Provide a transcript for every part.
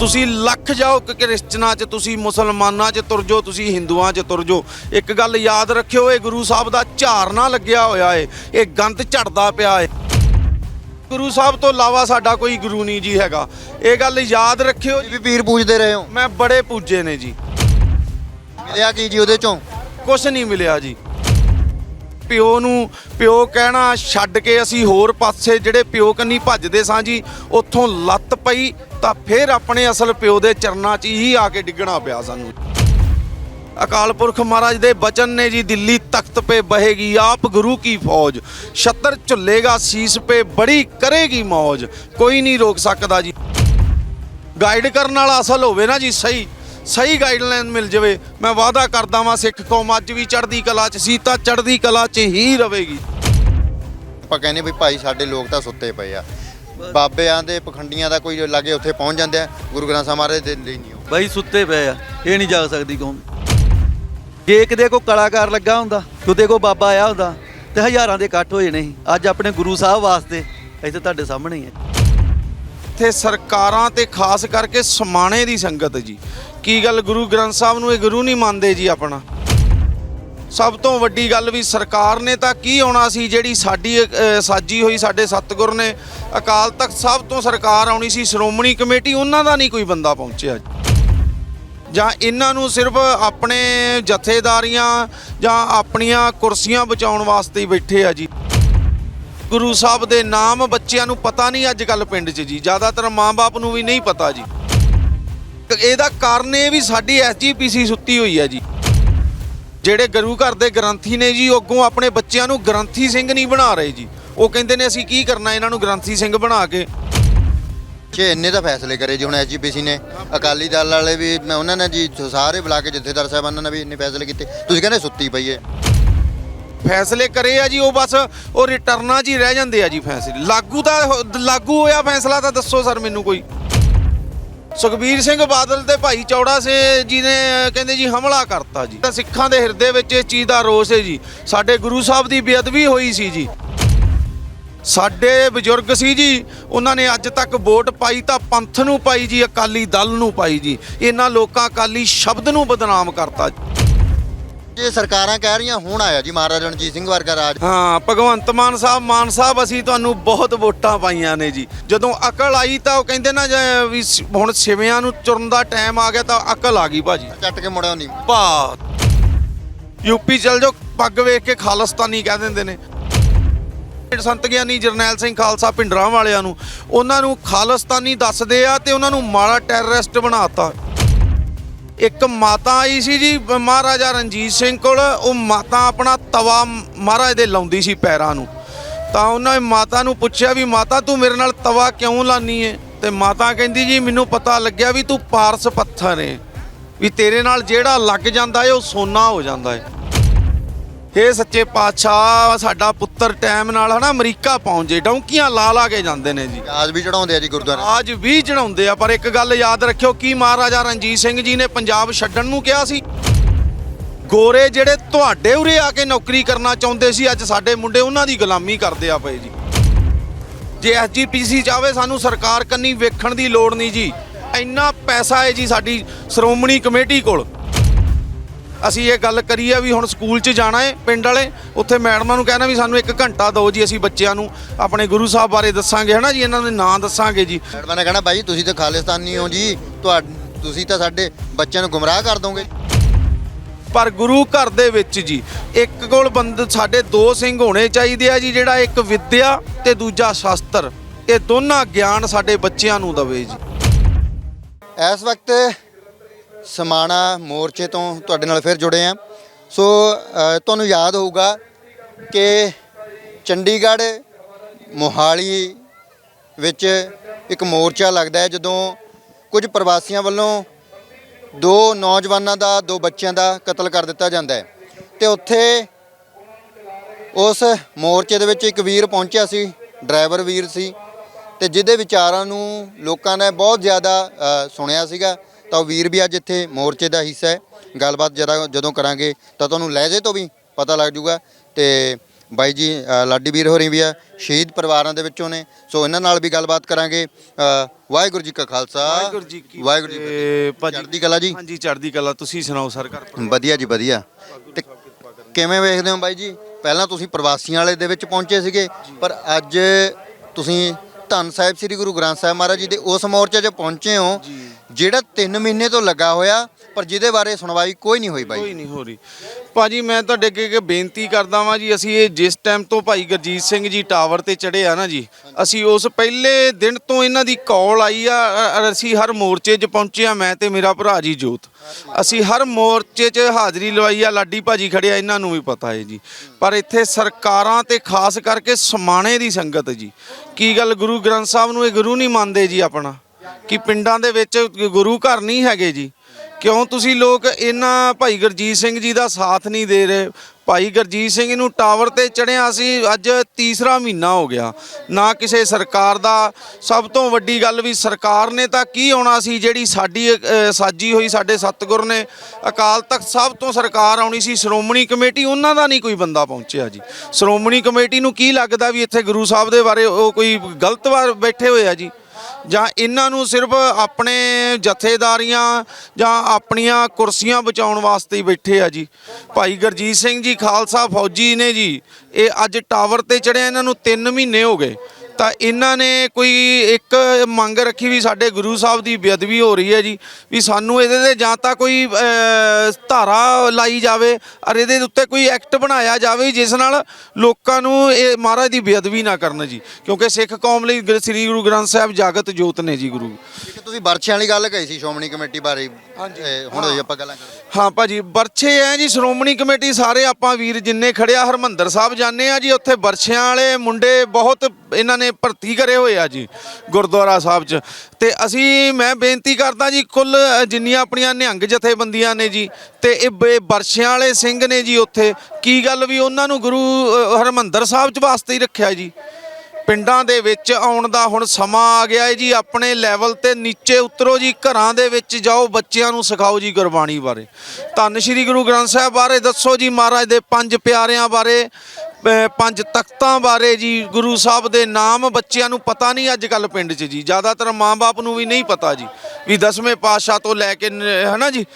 ਤੁਸੀਂ ਲੱਖ ਜਾਓ ਕਿ ਕ੍ਰਿਸਚਨਾਂ 'ਚ ਤੁਸੀਂ ਮੁਸਲਮਾਨਾਂ 'ਚ ਤੁਰ ਜਾਓ ਤੁਸੀਂ ਹਿੰਦੂਆਂ 'ਚ ਤੁਰ ਜਾਓ। ਇੱਕ ਗੱਲ ਯਾਦ ਰੱਖਿਓ ਇਹ ਗੁਰੂ ਸਾਹਿਬ ਦਾ ਝਾਰਨਾ ਲੱਗਿਆ ਹੋਇਆ ਏ ਇਹ ਗੰਦ ਝੜਦਾ ਪਿਆ ਏ। ਗੁਰੂ ਸਾਹਿਬ ਤੋਂ ਇਲਾਵਾ ਸਾਡਾ ਕੋਈ ਗੁਰੂ ਨਹੀਂ ਜੀ ਹੈਗਾ। ਇਹ ਗੱਲ ਯਾਦ ਰੱਖਿਓ। ਵੀ ਪੀਰ ਪੂਜਦੇ ਰਹੇ ਹੋ? ਮੈਂ ਬੜੇ ਪੂਜੇ ਨੇ ਜੀ। ਮਿਲਿਆ ਕੀ ਜੀ ਉਹਦੇ ਚੋਂ? ਕੁਝ ਨਹੀਂ ਮਿਲਿਆ ਜੀ। ਪਿਓ ਨੂੰ, ਪਿਓ ਕਹਿਣਾ ਛੱਡ ਕੇ ਅਸੀਂ ਹੋਰ ਪਾਸੇ ਜਿਹੜੇ ਪਿਓ ਕੰਨੀ ਭੱਜਦੇ ਸਾਂ ਜੀ, ਉੱਥੋਂ ਲੱਤ ਪਈ ਤਾਂ ਫਿਰ ਆਪਣੇ ਅਸਲ ਪਿਓ ਦੇ ਚਰਨਾਂ 'ਚ ਹੀ ਆ ਕੇ ਡਿੱਗਣਾ ਪਿਆ ਸਾਨੂੰ। ਅਕਾਲ ਪੁਰਖ ਮਹਾਰਾਜ ਦੇ ਬਚਨ ਨੇ ਜੀ ਦਿੱਲੀ ਤਖਤ ਪੇ ਬਹੇਗੀ, ਆਪ ਗੁਰੂ ਕੀ ਫੌਜ? ਛੱਤਰ ਝੁੱਲੇਗਾ, ਸੀਸ ਪੇ ਬੜੀ ਕਰੇਗੀ ਮੌਜ? ਕੋਈ ਨਹੀਂ ਰੋਕ ਸਕਦਾ ਜੀ। ਗਾਈਡ ਕਰਨ ਵਾਲਾ ਅਸਲ ਹੋਵੇ ਨਾ ਜੀ ਸਹੀ। ਸਹੀ ਗਾਈਡਲਾਈਨ ਮਿਲ ਜਾਵੇ ਮੈਂ ਵਾਅਦਾ ਕਰਦਾ ਵਾਂ ਸਿੱਖ ਕੌਮ ਅੱਜ ਵੀ ਚੜ੍ਹਦੀ ਕਲਾ 'ਚ ਸੀ ਤਾਂ ਚੜ੍ਹਦੀ ਕਲਾ 'ਚ ਹੀ ਰਵੇਗੀ ਆਪਾਂ ਕਹਿੰਦੇ ਵੀ ਭਾਈ ਸਾਡੇ ਲੋਕ ਤਾਂ ਸੁੱਤੇ ਪਏ ਆ। ਬਾਬਿਆਂ ਦੇ ਪਖੰਡੀਆਂ ਦਾ ਕੋਈ ਲਾਗੇ ਉੱਥੇ ਪਹੁੰਚ ਜਾਂਦੇ ਆ ਗੁਰੂ ਗ੍ਰੰਥ ਸਾਹਿਬ ਮਹਾਰਾਜ ਦੇ ਲਈ ਨਹੀਂ ਬਾਈ ਸੁੱਤੇ ਪਏ ਆ ਇਹ ਨਹੀਂ ਜਾਗ ਸਕਦੀ ਕੌਮ। ਜੇ ਕਿਤੇ ਕੋ ਕਲਾਕਾਰ ਲੱਗਾ ਹੁੰਦਾ ਕਿਤੇ ਕੋ ਬਾਬਾ ਆਇਆ ਹੁੰਦਾ ਤੇ ਹਜ਼ਾਰਾਂ ਦੇ ਇਕੱਠ ਹੋਏ ਨਹੀਂ ਅੱਜ ਆਪਣੇ ਗੁਰੂ ਸਾਹਿਬ ਵਾਸਤੇ ਇੱਥੇ ਤੁਹਾਡੇ ਸਾਹਮਣੇ ਹੀ ਹੈ ਇੱਥੇ ਸਰਕਾਰਾਂ ਤੇ ਖਾਸ ਕਰਕੇ ਸਮਾਣੇ ਦੀ ਸੰਗਤ ਜੀ। ਕੀ ਗੱਲ ਗੁਰੂ ਗ੍ਰੰਥ ਸਾਹਿਬ ਨੂੰ ਇਹ ਗੁਰੂ ਨਹੀਂ ਮੰਨਦੇ ਜੀ ਆਪਣਾ? ਸਭ ਤੋਂ ਵੱਡੀ ਗੱਲ ਵੀ ਸਰਕਾਰ ਨੇ ਤਾਂ ਕੀ ਆਉਣਾ ਸੀ, ਜਿਹੜੀ ਸਾਡੀ ਸਾਜੀ ਹੋਈ ਸਾਡੇ ਸਤਿਗੁਰ ਨੇ, ਅਕਾਲ ਤਖਤ ਸਾਹਿਬ ਤੋਂ ਸਰਕਾਰ ਆਉਣੀ ਸੀ, ਸ਼੍ਰੋਮਣੀ ਕਮੇਟੀ, ਉਹਨਾਂ ਦਾ ਨਹੀਂ ਕੋਈ ਬੰਦਾ ਪਹੁੰਚਿਆ ਜਾਂ ਇਹਨਾਂ ਨੂੰ ਸਿਰਫ ਆਪਣੇ ਜਥੇਦਾਰੀਆਂ ਜਾਂ ਆਪਣੀਆਂ ਕੁਰਸੀਆਂ ਬਚਾਉਣ ਵਾਸਤੇ ਹੀ ਬੈਠੇ ਆ ਜੀ। ਗੁਰੂ ਸਾਹਿਬ ਦੇ ਨਾਮ ਬੱਚਿਆਂ ਨੂੰ ਪਤਾ ਨਹੀਂ ਅੱਜ ਕੱਲ ਪਿੰਡ 'ਚ ਜੀ। ਜ਼ਿਆਦਾਤਰ ਮਾਂ-ਬਾਪ ਨੂੰ ਵੀ ਨਹੀਂ ਪਤਾ ਜੀ। ਇਹਦਾ ਕਾਰਨ ਇਹ ਵੀ ਸਾਡੀ ਐਸਜੀਪੀਸੀ ਸੁੱਤੀ ਹੋਈ ਹੈ ਜੀ। ਜਿਹੜੇ ਗੁਰੂ ਘਰ ਦੇ ਗ੍ਰੰਥੀ ਨੇ ਜੀ, ਉਹ ਅੱਗੋਂ ਆਪਣੇ ਬੱਚਿਆਂ ਨੂੰ ਗ੍ਰੰਥੀ ਸਿੰਘ ਨਹੀਂ ਬਣਾ ਰਹੇ ਜੀ। ਉਹ ਕਹਿੰਦੇ ਨੇ, ਅਸੀਂ ਕੀ ਕਰਨਾ ਇਹਨਾਂ ਨੂੰ ਗ੍ਰੰਥੀ ਸਿੰਘ ਬਣਾ ਕੇ? ਕਿ ਇੰਨੇ ਤਾਂ ਫੈਸਲੇ ਕਰੇ ਜੀ ਹੁਣ ਐਜੀਪੀਸੀ ਨੇ। ਅਕਾਲੀ ਦਲ ਵਾਲੇ ਵੀ, ਮੈਂ ਉਹਨਾਂ ਨੇ ਜੀ ਸਾਰੇ ਬੁਲਾ ਕੇ ਜਥੇਦਾਰ ਸਾਹਿਬਾਨਾਂ ਨੇ ਵੀ ਇੰਨੇ ਫੈਸਲੇ ਕੀਤੇ। ਤੁਸੀਂ ਕਹਿੰਦੇ ਸੁੱਤੀ ਪਈ ਹੈ। ਫੈਸਲੇ ਕਰੇ ਆ ਜੀ, ਉਹ ਬਸ ਉਹ ਰਿਟਰਨਾਂ 'ਚ ਹੀ ਰਹਿ ਜਾਂਦੇ ਆ ਜੀ ਫੈਸਲੇ। ਲਾਗੂ ਤਾਂ ਹੋ- ਲਾਗੂ ਹੋਇਆ ਫੈਸਲਾ ਤਾਂ ਦੱਸੋ ਸਰ ਮੈਨੂੰ ਕੋਈ। ਸੁਖਬੀਰ ਸਿੰਘ ਬਾਦਲ ਤੇ ਭਾਈ ਚੌੜਾ ਸੇ ਜੀ ਨੇ ਕਹਿੰਦੇ ਜੀ ਹਮਲਾ ਕਰਤਾ ਜੀ। ਤਾਂ ਸਿੱਖਾਂ ਦੇ ਹਿਰਦੇ ਵਿੱਚ ਇਸ ਚੀਜ਼ ਦਾ ਰੋਸ ਹੈ ਜੀ। ਸਾਡੇ ਗੁਰੂ ਸਾਹਿਬ ਦੀ ਬੇਅਦਬੀ ਹੋਈ ਸੀ ਜੀ। ਸਾਡੇ ਬਜ਼ੁਰਗ ਸੀ ਜੀ, ਉਹਨਾਂ ਨੇ ਅੱਜ ਤੱਕ ਵੋਟ ਪਾਈ ਤਾਂ ਪੰਥ ਨੂੰ ਪਾਈ ਜੀ, ਅਕਾਲੀ ਦਲ ਨੂੰ ਪਾਈ ਜੀ। ਇਹਨਾਂ ਲੋਕਾਂ ਅਕਾਲੀ ਸ਼ਬਦ ਨੂੰ ਬਦਨਾਮ ਕਰਤਾ ਜੇ। ਸਰਕਾਰਾਂ ਕਹਿ ਰਹੀਆਂ ਹੁਣ ਆਇਆ ਜੀ ਮਹਾਰਾਜਾ ਰਣਜੀਤ ਸਿੰਘ ਵਰਗਾ ਰਾਜ। ਹਾਂ ਭਗਵੰਤ ਮਾਨ ਸਾਹਿਬ ਮਾਨ ਸਾਹਿਬ ਅਸੀਂ ਤੁਹਾਨੂੰ ਬਹੁਤ ਵੋਟਾਂ ਪਾਈਆਂ ਨੇ ਜੀ। ਜਦੋਂ ਅਕਲ ਆਈ ਤਾਂ ਉਹ ਕਹਿੰਦੇ ਨਾ ਜੇ ਵੀ ਸ- ਹੁਣ ਸਿਵਿਆਂ ਨੂੰ ਚੁਰਨ ਦਾ ਟਾਈਮ ਆ ਗਿਆ ਤਾਂ ਅਕਲ ਆ ਗਈ ਭਾਜੀ। ਚੱਟ ਕੇ ਮੁੜਿਆ ਨਹੀਂ। ਭਾ ਯੂਪੀ ਚਲ ਜਾਓ ਪੱਗ ਵੇਖ ਕੇ ਖਾਲਸਤਾਨੀ ਕਹਿ ਦਿੰਦੇ ਨੇ। ਸੰਤ ਗਿਆਨੀ ਜਰਨੈਲ ਸਿੰਘ ਖਾਲਸਾ ਪਿੰਡਰਾਂ ਵਾਲਿਆਂ ਨੂੰ ਉਹਨਾਂ ਨੂੰ ਖਾਲਸਤਾਨੀ ਦੱਸਦੇ ਆ ਤੇ ਉਹਨਾਂ ਨੂੰ ਮਾੜਾ ਟੈਰਰਿਸਟ ਬਣਾਤਾ। ਇੱਕ ਮਾਤਾ ਆਈ ਸੀ ਜੀ, ਮਹਾਰਾਜਾ ਰਣਜੀਤ ਸਿੰਘ ਕੋਲ। ਉਹ ਮਾਤਾ ਆਪਣਾ ਤਵਾ ਮਹਾਰਾਜ ਦੇ ਲਾਉਂਦੀ ਸੀ ਪੈਰਾਂ ਨੂੰ। ਤਾਂ ਉਹਨਾਂ ਨੇ ਮਾਤਾ ਨੂੰ ਪੁੱਛਿਆ ਵੀ, ਮਾਤਾ, ਤੂੰ ਮੇਰੇ ਨਾਲ ਤਵਾ ਕਿਉਂ ਲਾਨੀ ਏ? ਤੇ ਮਾਤਾ ਕਹਿੰਦੀ, ਜੀ, ਮੈਨੂੰ ਪਤਾ ਲੱਗਿਆ ਵੀ ਤੂੰ ਪਾਰਸ ਪੱਥਰ ਏ। ਵੀ ਤੇਰੇ ਨਾਲ ਜਿਹੜਾ ਲੱਗ ਜਾਂਦਾ ਏ, ਉਹ ਸੋਨਾ ਹੋ ਜਾਂਦਾ ਏ। ਹੇ ਸੱਚੇ ਪਾਤਸ਼ਾਹ ਸਾਡਾ ਪੁੱਤਰ ਟਾਈਮ ਨਾਲ ਹਨਾ ਅਮਰੀਕਾ ਪਹੁੰਚ ਜੇ ਡੌਂਕੀਆਂ ਲਾ ਲਾ ਕੇ ਜਾਂਦੇ ਨੇ ਜੀ। ਆਜ ਵੀ ਚੜਾਉਂਦੇ ਆ ਜੀ ਗੁਰਦੁਆਰਾ। ਅੱਜ ਵੀ ਚੜਾਉਂਦੇ ਆ ਪਰ ਇੱਕ ਗੱਲ ਯਾਦ ਰੱਖਿਓ ਕੀ ਮਹਾਰਾਜਾ ਰਣਜੀਤ ਸਿੰਘ ਜੀ ਨੇ ਪੰਜਾਬ ਛੱਡਣ ਨੂੰ ਕਿਹਾ ਸੀ? ਗੋਰੇ ਜਿਹੜੇ ਤੁਹਾਡੇ ਉਰੇ ਆ ਕੇ ਨੌਕਰੀ ਕਰਨਾ ਚਾਹੁੰਦੇ ਸੀ ਅੱਜ ਸਾਡੇ ਮੁੰਡੇ ਉਹਨਾਂ ਦੀ ਗੁਲਾਮੀ ਕਰਦੇ ਆ ਪਏ ਜੀ। ਜੇ ਐਸਜੀਪੀਸੀ ਚਾਵੇ ਸਾਨੂੰ ਸਰਕਾਰ ਕੰਨੀ ਵੇਖਣ ਦੀ ਲੋੜ ਨਹੀਂ ਜੀ। ਇੰਨਾ ਪੈਸਾ ਹੈ ਜੀ ਸਾਡੀ ਸ਼੍ਰੋਮਣੀ ਕਮੇਟੀ ਕੋਲ। ਅਸੀਂ ਇਹ ਗੱਲ ਕਰੀ ਆ ਵੀ ਹੁਣ ਸਕੂਲ 'ਚ ਜਾਣਾ ਹੈ ਪਿੰਡ ਵਾਲੇ ਉੱਥੇ ਮੈਡਮਾਂ ਨੂੰ ਕਹਿਣਾ ਵੀ ਸਾਨੂੰ ਇੱਕ ਘੰਟਾ ਦਿਓ ਜੀ ਅਸੀਂ ਬੱਚਿਆਂ ਨੂੰ ਆਪਣੇ ਗੁਰੂ ਸਾਹਿਬ ਬਾਰੇ ਦੱਸਾਂਗੇ ਹਨਾ ਜੀ ਇਹਨਾਂ ਦੇ ਨਾਂ ਦੱਸਾਂਗੇ ਜੀ। ਮੈਡਮਾਂ ਨੇ ਕਹਿਣਾ ਬਾਈ ਤੁਸੀਂ ਤਾਂ ਖਾਲਿਸਤਾਨੀ ਹੋ ਜੀ ਤੁਸੀਂ ਤਾਂ ਸਾਡੇ ਬੱਚਿਆਂ ਨੂੰ ਗੁੰਮਰਾਹ ਕਰ ਦੋਗੇ। ਪਰ ਗੁਰੂ ਘਰ ਦੇ ਵਿੱਚ ਜੀ ਇੱਕ ਕੋਲ ਬੰਦ ਸਾਡੇ ਦੋ ਸਿੰਘ ਹੋਣੇ ਚਾਹੀਦੇ ਆ ਜੀ ਜਿਹੜਾ ਇੱਕ ਵਿਦਿਆ ਤੇ ਦੂਜਾ ਸ਼ਾਸਤਰ। ਇਹ ਦੋਨਾਂ ਗਿਆਨ ਸਾਡੇ ਬੱਚਿਆਂ ਨੂੰ ਦਵੇ ਜੀ। ਇਸ ਵਕਤ ਸਮਾਣਾ ਮੋਰਚੇ ਤੋਂ ਤੁਹਾਡੇ ਨਾਲ ਫਿਰ ਜੁੜੇ ਆ ਸੋ ਤੁਹਾਨੂੰ ਯਾਦ ਹੋਊਗਾ ਕਿ ਚੰਡੀਗੜ੍ਹ ਮੋਹਾਲੀ ਵਿੱਚ ਇੱਕ ਮੋਰਚਾ ਲੱਗਦਾ ਹੈ, ਜਦੋਂ ਕੁਝ ਪ੍ਰਵਾਸੀਆਂ ਵੱਲੋਂ ਦੋ ਨੌਜਵਾਨਾਂ ਦਾ, ਦੋ ਬੱਚਿਆਂ ਦਾ ਕਤਲ ਕਰ ਦਿੱਤਾ ਜਾਂਦਾ ਹੈ। ਤੇ ਉੱਥੇ ਉਸ ਮੋਰਚੇ ਦੇ ਵਿੱਚ ਇੱਕ ਵੀਰ ਪਹੁੰਚਿਆ ਸੀ, ਡਰਾਈਵਰ ਵੀਰ ਸੀ, ਤੇ ਜਿਹਦੇ ਵਿਚਾਰਾਂ ਨੂੰ ਲੋਕਾਂ ਨੇ ਬਹੁਤ ਜ਼ਿਆਦਾ ਸੁਣਿਆ ਸੀਗਾ। ਤਾਂ ਉਹ ਵੀਰ ਵੀ ਅੱਜ ਇੱਥੇ ਮੋਰਚੇ ਦਾ ਹਿੱਸਾ ਹੈ। ਗੱਲਬਾਤ ਜਰਾ ਜਦੋਂ ਕਰਾਂਗੇ ਤਾਂ ਤੁਹਾਨੂੰ ਲਹਿਜੇ ਤੋਂ ਵੀ ਪਤਾ ਲੱਗ ਜਾਊਗਾ ਤੇ ਬਾਈ ਜੀ ਅ, ਲਾਡੀ ਵੀਰ ਹੋਰੀ ਵੀ ਆ ਸ਼ਹੀਦ ਪਰਿਵਾਰਾਂ ਦੇ ਵਿੱਚੋਂ ਨੇ। ਸੋ ਇਹਨਾਂ ਨਾਲ ਵੀ ਗੱਲਬਾਤ ਕਰਾਂਗੇ। ਅ, ਵਾਹਿਗੁਰੂ ਜੀ ਕਾ ਖਾਲਸਾ। ਵਾਹਿਗੁਰੂ ਜੀ ਕੀ ਵਾਹਿਗੁਰੂ ਜੀ ਕੀ ਫਤਿਹ। ਚੜ੍ਹਦੀ ਕਲਾ ਜੀ। ਹਾਂਜੀ ਚੜ੍ਹਦੀ ਕਲਾ। ਤੁਸੀਂ ਸੁਣਾਓ ਸਰ ਘਰ ਵਧੀਆ ਜੀ ਵਧੀਆ। ਤੇ ਕਿਵੇਂ ਵੇਖਦੇ ਹੋ ਬਾਈ ਜੀ? ਪਹਿਲਾਂ ਤੁਸੀਂ ਪ੍ਰਵਾਸੀਆਂ ਵਾਲੇ ਦੇ ਵਿੱਚ ਪਹੁੰਚੇ ਸੀਗੇ ਪਰ ਅੱਜ ਤੁਸੀਂ ਧੰਨ ਸਾਹਿਬ ਸ੍ਰੀ ਗੁਰੂ ਗ੍ਰੰਥ ਸਾਹਿਬ ਮਹਾਰਾਜ ਜੀ ਦੇ ਉਸ ਮੋਰਚੇ 'ਚ ਪਹੁੰਚੇ ਹੋ। ਜਿਹੜਾ 3 ਮਹੀਨੇ ਤੋਂ ਲੱਗਾ ਹੋਇਆ, ਪਰ ਜਿਹਦੇ ਬਾਰੇ ਸੁਣਵਾਈ ਕੋਈ ਨਹੀਂ ਹੋਈ ਬਾਈ। ਕੋਈ ਨਹੀਂ ਹੋ ਰਹੀ। ਭਾਜੀ, ਮੈਂ ਤੁਹਾਡੇ ਅੱਗੇ ਅੱਗੇ ਬੇਨਤੀ ਕਰਦਾ ਵਾਂ ਜੀ, ਅਸੀਂ ਇਹ ਜਿਸ ਟਾਈਮ ਤੋਂ ਭਾਈ ਗੁਰਜੀਤ ਸਿੰਘ ਜੀ ਟਾਵਰ ਤੇ ਚੜੇ ਆ ਨਾ ਜੀ, ਅਸੀਂ ਉਸ ਪਹਿਲੇ ਦਿਨ ਤੋਂ ਇਹਨਾਂ ਦੀ ਕਾਲ ਆਈ ਆ, ਅ- ਅਸੀਂ ਹਰ ਮੋਰਚੇ 'ਚ ਪਹੁੰਚਿਆ ਮੈਂ ਤੇ ਮੇਰਾ ਭਰਾ ਜੀ ਜੋਤ। ਅਸੀਂ ਹਰ ਮੋਰਚੇ 'ਚ ਹਾਜ਼ਰੀ ਲਵਾਈ ਆ, ਲਾਡੀ ਭਾਜੀ ਖੜਿਆ ਇਹਨਾਂ ਨੂੰ ਵੀ ਪਤਾ ਹੈ ਜੀ। ਪਰ ਇੱਥੇ ਸਰਕਾਰਾਂ ਤੇ ਖਾਸ ਕਰਕੇ ਸਮਾਣੇ ਦੀ ਸੰਗਤ ਜੀ, ਕੀ ਗੱਲ ਗੁਰੂ ਗ੍ਰੰਥ ਸਾਹਿਬ ਨੂੰ ਇਹ ਗੁਰੂ ਨਹੀਂ ਮੰਨਦੇ ਜੀ ਆਪਣਾ? ਕਿ ਪਿੰਡਾਂ ਦੇ ਵਿੱਚ ਗੁਰੂ ਘਰ ਨਹੀਂ ਹੈਗੇ ਜੀ। ਕਿਉਂ ਤੁਸੀਂ ਲੋਕ ਇਹਨਾਂ ਭਾਈ ਗੁਰਜੀਤ ਸਿੰਘ ਜੀ ਦਾ ਸਾਥ ਨਹੀਂ ਦੇ ਰਹੇ? ਭਾਈ ਗੁਰਜੀਤ ਸਿੰਘ ਨੂੰ ਟਾਵਰ ਤੇ ਚੜਿਆ ਸੀ, ਅੱਜ ਤੀਸਰਾ ਮਹੀਨਾ ਹੋ ਗਿਆ। ਨਾ ਕਿਸੇ ਸਰਕਾਰ ਦਾ। ਸਭ ਤੋਂ ਵੱਡੀ ਗੱਲ ਵੀ ਸਰਕਾਰ ਨੇ ਤਾਂ ਕੀ ਆਉਣਾ ਸੀ, ਜਿਹੜੀ ਸਾਡੀ ਸਾਜੀ ਹੋਈ ਸਾਡੇ ਸਤਿਗੁਰ ਨੇ। ਅਕਾਲ ਤਖਤ ਸਾਹਿਬ ਤੋਂ ਸਰਕਾਰ ਆਉਣੀ ਸੀ, ਸ਼੍ਰੋਮਣੀ ਕਮੇਟੀ, ਉਹਨਾਂ ਦਾ ਨਹੀਂ ਕੋਈ ਬੰਦਾ ਪਹੁੰਚਿਆ ਜੀ। ਸ਼੍ਰੋਮਣੀ ਕਮੇਟੀ ਨੂੰ ਕੀ ਲੱਗਦਾ ਵੀ ਇੱਥੇ ਗੁਰੂ ਸਾਹਿਬ ਦੇ ਬਾਰੇ ਉਹ ਕੋਈ ਗਲਤ ਵਾਰ ਬੈਠੇ ਹੋਏ ਆ ਜੀ? ਜਾਂ ਇਹਨਾਂ ਨੂੰ ਸਿਰਫ ਆਪਣੇ ਜਥੇਦਾਰੀਆਂ ਜਾਂ ਆਪਣੀਆਂ ਕੁਰਸੀਆਂ ਬਚਾਉਣ ਵਾਸਤੇ ਹੀ ਬੈਠੇ ਆ ਜੀ। ਭਾਈ ਗੁਰਜੀਤ ਸਿੰਘ ਜੀ, ਖਾਲਸਾ ਫੌਜੀ ਨੇ ਜੀ, ਇਹ ਅੱਜ ਟਾਵਰ ਤੇ ਚੜਿਆ ਇਹਨਾਂ ਨੂੰ 3 ਮਹੀਨੇ ਹੋ ਗਏ। ਤਾਂ ਇਹਨਾਂ ਨੇ ਕੋਈ ਇੱਕ ਮੰਗ ਰੱਖੀ ਵੀ ਸਾਡੇ ਗੁਰੂ ਸਾਹਿਬ ਦੀ ਬੇਅਦਬੀ ਹੋ ਰਹੀ ਹੈ ਜੀ, ਵੀ ਸਾਨੂੰ ਇਹਦੇ ਤੇ ਜਾਂ ਤਾਂ ਕੋਈ ਧਾਰਾ ਲਾਈ ਜਾਵੇ ਔਰ ਇਹਦੇ ਉੱਤੇ ਕੋਈ ਐਕਟ ਬਣਾਇਆ ਜਾਵੇ ਜਿਸ ਨਾਲ ਲੋਕਾਂ ਨੂੰ ਇਹ ਮਹਾਰਾਜ ਦੀ ਬੇਅਦਬੀ ਨਾ ਕਰਨ ਜੀ, ਕਿਉਂਕਿ ਸਿੱਖ ਕੌਮ ਲਈ ਗੁਰ- ਸ੍ਰੀ ਗੁਰੂ ਗ੍ਰੰਥ ਸਾਹਿਬ ਜਾਗਤ ਜੋਤ ਨੇ ਜੀ ਗੁਰੂ। ਤੁਸੀਂ ਵਰਛਿਆਂ ਵਾਲੀ ਗੱਲ ਕਹੀ ਸੀ, ਸ਼੍ਰੋਮਣੀ ਕਮੇਟੀ ਬਾਰੇ। ਇਹ ਹੁਣ ਹੋਈ ਆਪਾਂ ਗੱਲਾਂ ਕਰਦੇ ਹਾਂ। ਭਾਜੀ ਬਰਛੇ ਐ ਜੀ ਸ਼੍ਰੋਮਣੀ ਕਮੇਟੀ ਸਾਰੇ ਆਪਾਂ ਵੀਰ ਜਿੰਨੇ ਖੜੇ ਆ ਹਰਮੰਦਰ ਸਾਹਿਬ ਜਾਂਦੇ ਆ ਜੀ ਉੱਥੇ ਬਰਛਿਆਂ ਵਾਲੇ ਮੁੰਡੇ ਬਹੁਤ ਇਹਨਾਂ ਨੇ ਭਰਤੀ ਕਰੇ ਹੋਏ ਆ ਜੀ ਗੁਰਦੁਆਰਾ ਸਾਹਿਬ 'ਚ। ਤੇ ਅਸੀਂ ਮੈਂ ਬੇਨਤੀ ਕਰਦਾ ਜੀ ਕੁੱਲ ਜਿੰਨੀਆਂ ਆਪਣੀਆਂ ਨਿਹੰਗ ਜਥੇਬੰਦੀਆਂ ਨੇ ਜੀ ਤੇ ਇਹ ਬੇ- ਬਰਛਿਆਂ ਵਾਲੇ ਸਿੰਘ ਨੇ ਜੀ ਉੱਥੇ। ਕੀ ਗੱਲ ਵੀ ਉਹਨਾਂ ਨੂੰ ਗੁਰੂ ਅ, ਹਰਮੰਦਰ ਸਾਹਿਬ 'ਚ ਵਾਸਤੇ ਹੀ ਰੱਖਿਆ ਜੀ? ਪਿੰਡਾਂ ਦੇ ਵਿੱਚ ਆਉਣ ਦਾ ਹੁਣ ਸਮਾਂ ਆ ਗਿਆ ਹੈ ਜੀ। ਆਪਣੇ ਲੈਵਲ ਤੇ ਨੀਚੇ ਉਤਰੋ ਜੀ। ਘਰਾਂ ਦੇ ਵਿੱਚ ਜਾਓ, ਬੱਚਿਆਂ ਨੂੰ ਸਿਖਾਓ ਜੀ ਗੁਰਬਾਣੀ ਬਾਰੇ। ਧੰਨ ਸ਼੍ਰੀ ਗੁਰੂ ਗ੍ਰੰਥ ਸਾਹਿਬ ਬਾਰੇ ਦੱਸੋ ਜੀ ਮਹਾਰਾਜ ਦੇ ਪੰਜ ਪਿਆਰਿਆਂ ਬਾਰੇ ਪੰਜ ਤਖਤਾਂ ਬਾਰੇ ਜੀ। ਗੁਰੂ ਸਾਹਿਬ ਦੇ ਨਾਮ ਬੱਚਿਆਂ ਨੂੰ ਪਤਾ ਨਹੀਂ ਅੱਜ ਕੱਲ ਪਿੰਡ 'ਚ ਜੀ। ਜ਼ਿਆਦਾਤਰ ਮਾਂ-ਬਾਪ ਨੂੰ ਵੀ ਨਹੀਂ ਪਤਾ ਜੀ। ਵੀ ਦਸਵੇਂ ਪਾਤਸ਼ਾਹ ਤੋਂ ਲੈ ਕੇ ਨ- ਹਨਾ ਜੀ?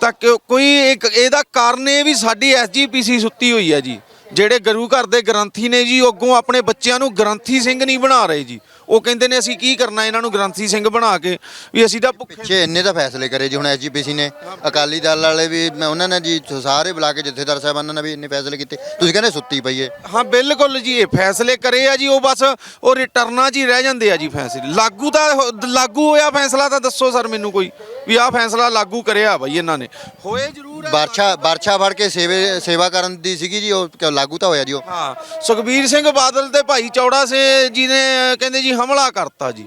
ਤਾਂ ਕਿ ਕੋਈ ਇੱਕ, ਇਹਦਾ ਕਾਰਨ ਇਹ ਵੀ ਸਾਡੀ ਐਸਜੀਪੀਸੀ ਸੁੱਤੀ ਹੋਈ ਹੈ ਜੀ। ਜਿਹੜੇ ਗੁਰੂ ਘਰ ਦੇ ਗ੍ਰੰਥੀ ਨੇ ਜੀ, ਉਹ ਅੱਗੋਂ ਆਪਣੇ ਬੱਚਿਆਂ ਨੂੰ ਗ੍ਰੰਥੀ ਸਿੰਘ ਨਹੀਂ ਬਣਾ ਰਹੇ ਜੀ। ਉਹ ਕਹਿੰਦੇ ਨੇ ਅਸੀਂ ਕੀ ਕਰਨਾ ਇਹਨਾਂ ਨੂੰ ਗ੍ਰੰਥੀ ਸਿੰਘ ਬਣਾ ਕੇ ਵੀ ਅਸੀਂ ਤਾਂ ਭੁੱਖੇ ਪਿੱਛੇ ਇੰਨੇ ਤਾਂ ਫੈਸਲੇ ਕਰੇ ਜੀ ਹੁਣ ਐਸਜੀਪੀਸੀ ਨੇ ਅਕਾਲੀ ਦਲ ਵਾਲੇ ਵੀ ਮੈਂ ਉਹਨਾਂ ਨੇ ਜੀ ਸਾਰੇ ਬੁਲਾ ਕੇ ਜਥੇਦਾਰ ਸਾਹਿਬਾਨਾਂ ਨੇ ਵੀ ਇੰਨੇ ਫੈਸਲੇ ਕੀਤੇ ਤੁਸੀਂ ਕਹਿੰਦੇ ਸੁੱਤੀ ਪਈ ਏ। ਹਾਂ ਬਿਲਕੁਲ ਜੀ ਇਹ ਫੈਸਲੇ ਕਰੇ ਆ ਜੀ ਉਹ ਬਸ ਉਹ ਰਿਟਰਨਾਂ 'ਚ ਹੀ ਰਹਿ ਜਾਂਦੇ ਆ ਜੀ ਫੈਸਲੇ। ਲਾਗੂ ਤਾਂ ਹੋ- ਲਾਗੂ ਹੋਇਆ ਫੈਸਲਾ ਤਾਂ ਦੱਸੋ ਸਰ ਮੈਨੂੰ ਕੋਈ ਵੀ ਆਹ ਫੈਸਲਾ ਲਾਗੂ ਕਰਿਆ ਬਾਈ ਇਹਨਾਂ ਨੇ। ਹੋਏ ਜ਼ਰੂਰ ਆ। ਬਾਰਛਾ ਬਾਰਛਾ ਫੜ ਕੇ ਸੇਵੇ ਸੇਵਾ ਕਰਨ ਦੀ ਸੀਗੀ ਜੀ ਉਹ ਕਿਉਂ ਲਾਗੂ ਤਾਂ ਹੋਇਆ ਜੀ ਉਹ? ਹਾਂ ਸੁਖਬੀਰ ਸਿੰਘ ਬਾਦਲ ਤੇ ਭਾਈ ਚੌੜਾ ਸੇ ਜੀ ਨੇ ਕਹਿੰਦੇ ਜੀ ਹਮਲਾ ਕਰਤਾ ਜੀ।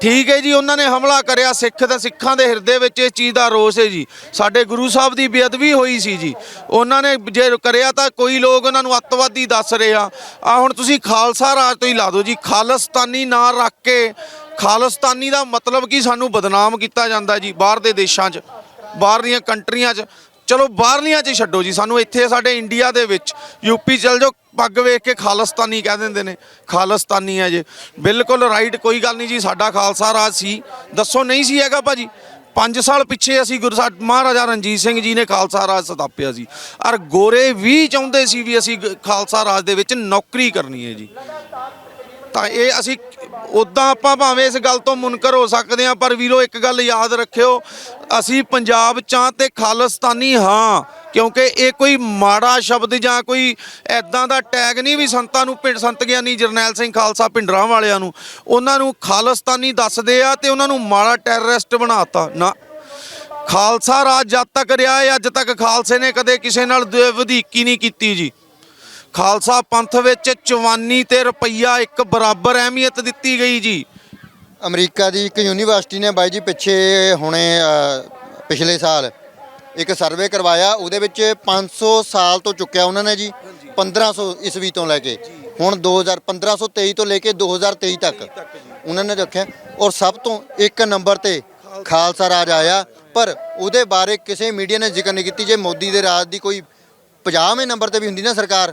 ਠੀਕ ਹੈ ਜੀ, ਉਹਨਾਂ ਨੇ ਹਮਲਾ ਕਰਿਆ ਸਿੱਖ ਤੇ ਸਿੱਖਾਂ ਦੇ ਹਿਰਦੇ ਵਿੱਚ ਇਸ ਚੀਜ਼ ਦਾ ਰੋਸ ਹੈ ਜੀ। ਸਾਡੇ ਗੁਰੂ ਸਾਹਿਬ ਦੀ ਬੇਅਦਬੀ ਹੋਈ ਸੀ ਜੀ। ਉਹਨਾਂ ਨੇ ਜੇ ਕਰਿਆ ਤਾਂ ਕੋਈ ਲੋਕ ਉਹਨਾਂ ਨੂੰ ਅੱਤਵਾਦੀ ਦੱਸ ਰਹੇ ਆ। ਆ ਹੁਣ ਤੁਸੀਂ ਖਾਲਸਾ ਰਾਜ ਤੋਂ ਹੀ ਲਾ ਦਿਓ ਜੀ। ਖਾਲਸਤਾਨੀ ਨਾਂ ਰੱਖ ਕੇ, ਖਾਲਸਤਾਨੀ ਦਾ ਮਤਲਬ ਕੀ ਸਾਨੂੰ ਬਦਨਾਮ ਕੀਤਾ ਜਾਂਦਾ ਜੀ, ਬਾਹਰ ਦੇ ਦੇਸ਼ਾਂ 'ਚ, ਬਾਹਰ ਦੀਆਂ ਕੰਟਰੀਆਂ 'ਚ। ਚਲੋ ਬਾਹਰਲੀਆਂ 'ਚ ਛੱਡੋ ਜੀ, ਸਾਨੂੰ ਇੱਥੇ ਸਾਡੇ ਇੰਡੀਆ ਦੇ ਵਿੱਚ ਯੂਪੀ ਚਲ ਜਾਓ, ਪੱਗ ਵੇਖ ਕੇ ਖਾਲਸਤਾਨੀ ਕਹਿ ਦਿੰਦੇ ਨੇ, ਖਾਲਸਤਾਨੀ ਹੈ ਜੇ। ਬਿਲਕੁਲ ਰਾਈਟ ਕੋਈ ਗੱਲ ਨਹੀਂ ਜੀ, ਸਾਡਾ ਖਾਲਸਾ ਰਾਜ ਸੀ। ਦੱਸੋ ਨਹੀਂ ਸੀ ਹੈਗਾ ਭਾਜੀ? 5 ਸਾਲ ਪਿੱਛੇ ਅਸੀਂ ਗੁਰੂ ਸਾਹਿਬ ਮਹਾਰਾਜਾ ਰਣਜੀਤ ਸਿੰਘ ਜੀ ਨੇ ਖਾਲਸਾ ਰਾਜ ਸਥਾਪਿਆ ਸੀ। ਔਰ ਗੋਰੇ ਵੀ ਚਾਹੁੰਦੇ ਸੀ ਵੀ ਅਸੀਂ ਗ- ਖਾਲਸਾ ਰਾਜ ਦੇ ਵਿੱਚ ਨੌਕਰੀ ਕਰਨੀ ਹੈ ਜੀ। ਤਾਂ ਇਹ ਅਸੀਂ ਉਦਾਂ ਆਪਾਂ ਭਾਵੇਂ ਇਸ ਗੱਲ ਤੋਂ ਮੁਨਕਰ ਹੋ ਸਕਦੇ ਹਾਂ, ਪਰ ਵੀਰੋ ਇੱਕ ਗੱਲ ਯਾਦ ਰੱਖਿਓ, ਅਸੀਂ ਪੰਜਾਬ ਚਾਂ ਤੇ ਖਾਲਿਸਤਾਨੀ ਹਾਂ, ਕਿਉਂਕਿ ਇਹ ਕੋਈ ਮਾੜਾ ਸ਼ਬਦ ਜਾਂ ਕੋਈ ਐਦਾਂ ਦਾ ਟੈਗ ਨਹੀਂ ਵੀ ਸੰਤਾਂ ਨੂੰ ਪਿੰਡ ਸੰਤ ਗਿਆਨੀ ਜਰਨੈਲ ਸਿੰਘ ਖਾਲਸਾ ਪਿੰਡਰਾਂ ਵਾਲਿਆਂ ਨੂੰ। ਉਹਨਾਂ ਨੂੰ ਖਾਲਿਸਤਾਨੀ ਦੱਸਦੇ ਆ ਤੇ ਉਹਨਾਂ ਨੂੰ ਮਾੜਾ ਟੈਰਰਿਸਟ ਬਣਾਤਾ। ਨਾ, ਖਾਲਸਾ ਰਾਜ ਜਦ ਤੱਕ ਰਿਹਾ ਹੈ ਅੱਜ ਤੱਕ ਖਾਲਸੇ ਨੇ ਕਦੇ ਕਿਸੇ ਨਾਲ ਵਧੀਕੀ ਨਹੀਂ ਕੀਤੀ ਜੀ। ਖਾਲਸਾ ਪੰਥ ਵਿੱਚ ਚਵਾਨੀ ਤੇ ਰੁਪਈਆ ਇੱਕ ਬਰਾਬਰ ਅਹਿਮੀਅਤ ਦਿੱਤੀ ਗਈ ਜੀ। ਅਮਰੀਕਾ ਦੀ ਇੱਕ ਯੂਨੀਵਰਸਿਟੀ ਨੇ ਬਾਈ ਜੀ ਪਿੱਛੇ ਹੁਣੇ ਪਿਛਲੇ ਸਾਲ ਇੱਕ ਸਰਵੇ ਕਰਵਾਇਆ ਉਹਦੇ ਵਿੱਚ 500 ਸਾਲ ਤੋਂ ਚੁੱਕਿਆ ਉਹਨਾਂ ਨੇ ਜੀ 1500 ਈਸਵੀ ਤੋਂ ਲੈ ਕੇ। ਹੁਣ 2000 1523 ਤੋਂ ਲੈ ਕੇ 2023 ਤੱਕ ਉਹਨਾਂ ਨੇ ਰੱਖਿਆ। ਔਰ ਸਭ ਤੋਂ ਇੱਕ ਨੰਬਰ ਤੇ ਖਾਲਸਾ ਰਾਜ ਆਇਆ ਪਰ ਉਹਦੇ ਬਾਰੇ ਕਿਸੇ ਮੀਡੀਆ ਨੇ ਜ਼ਿਕਰ ਨਹੀਂ ਕੀਤੀ। ਜੇ ਮੋਦੀ ਦੇ ਰਾਜ ਦੀ ਕੋਈ 50ਵੇਂ ਨੰਬਰ ਤੇ ਵੀ ਹੁੰਦੀ ਨਾ ਸਰਕਾਰ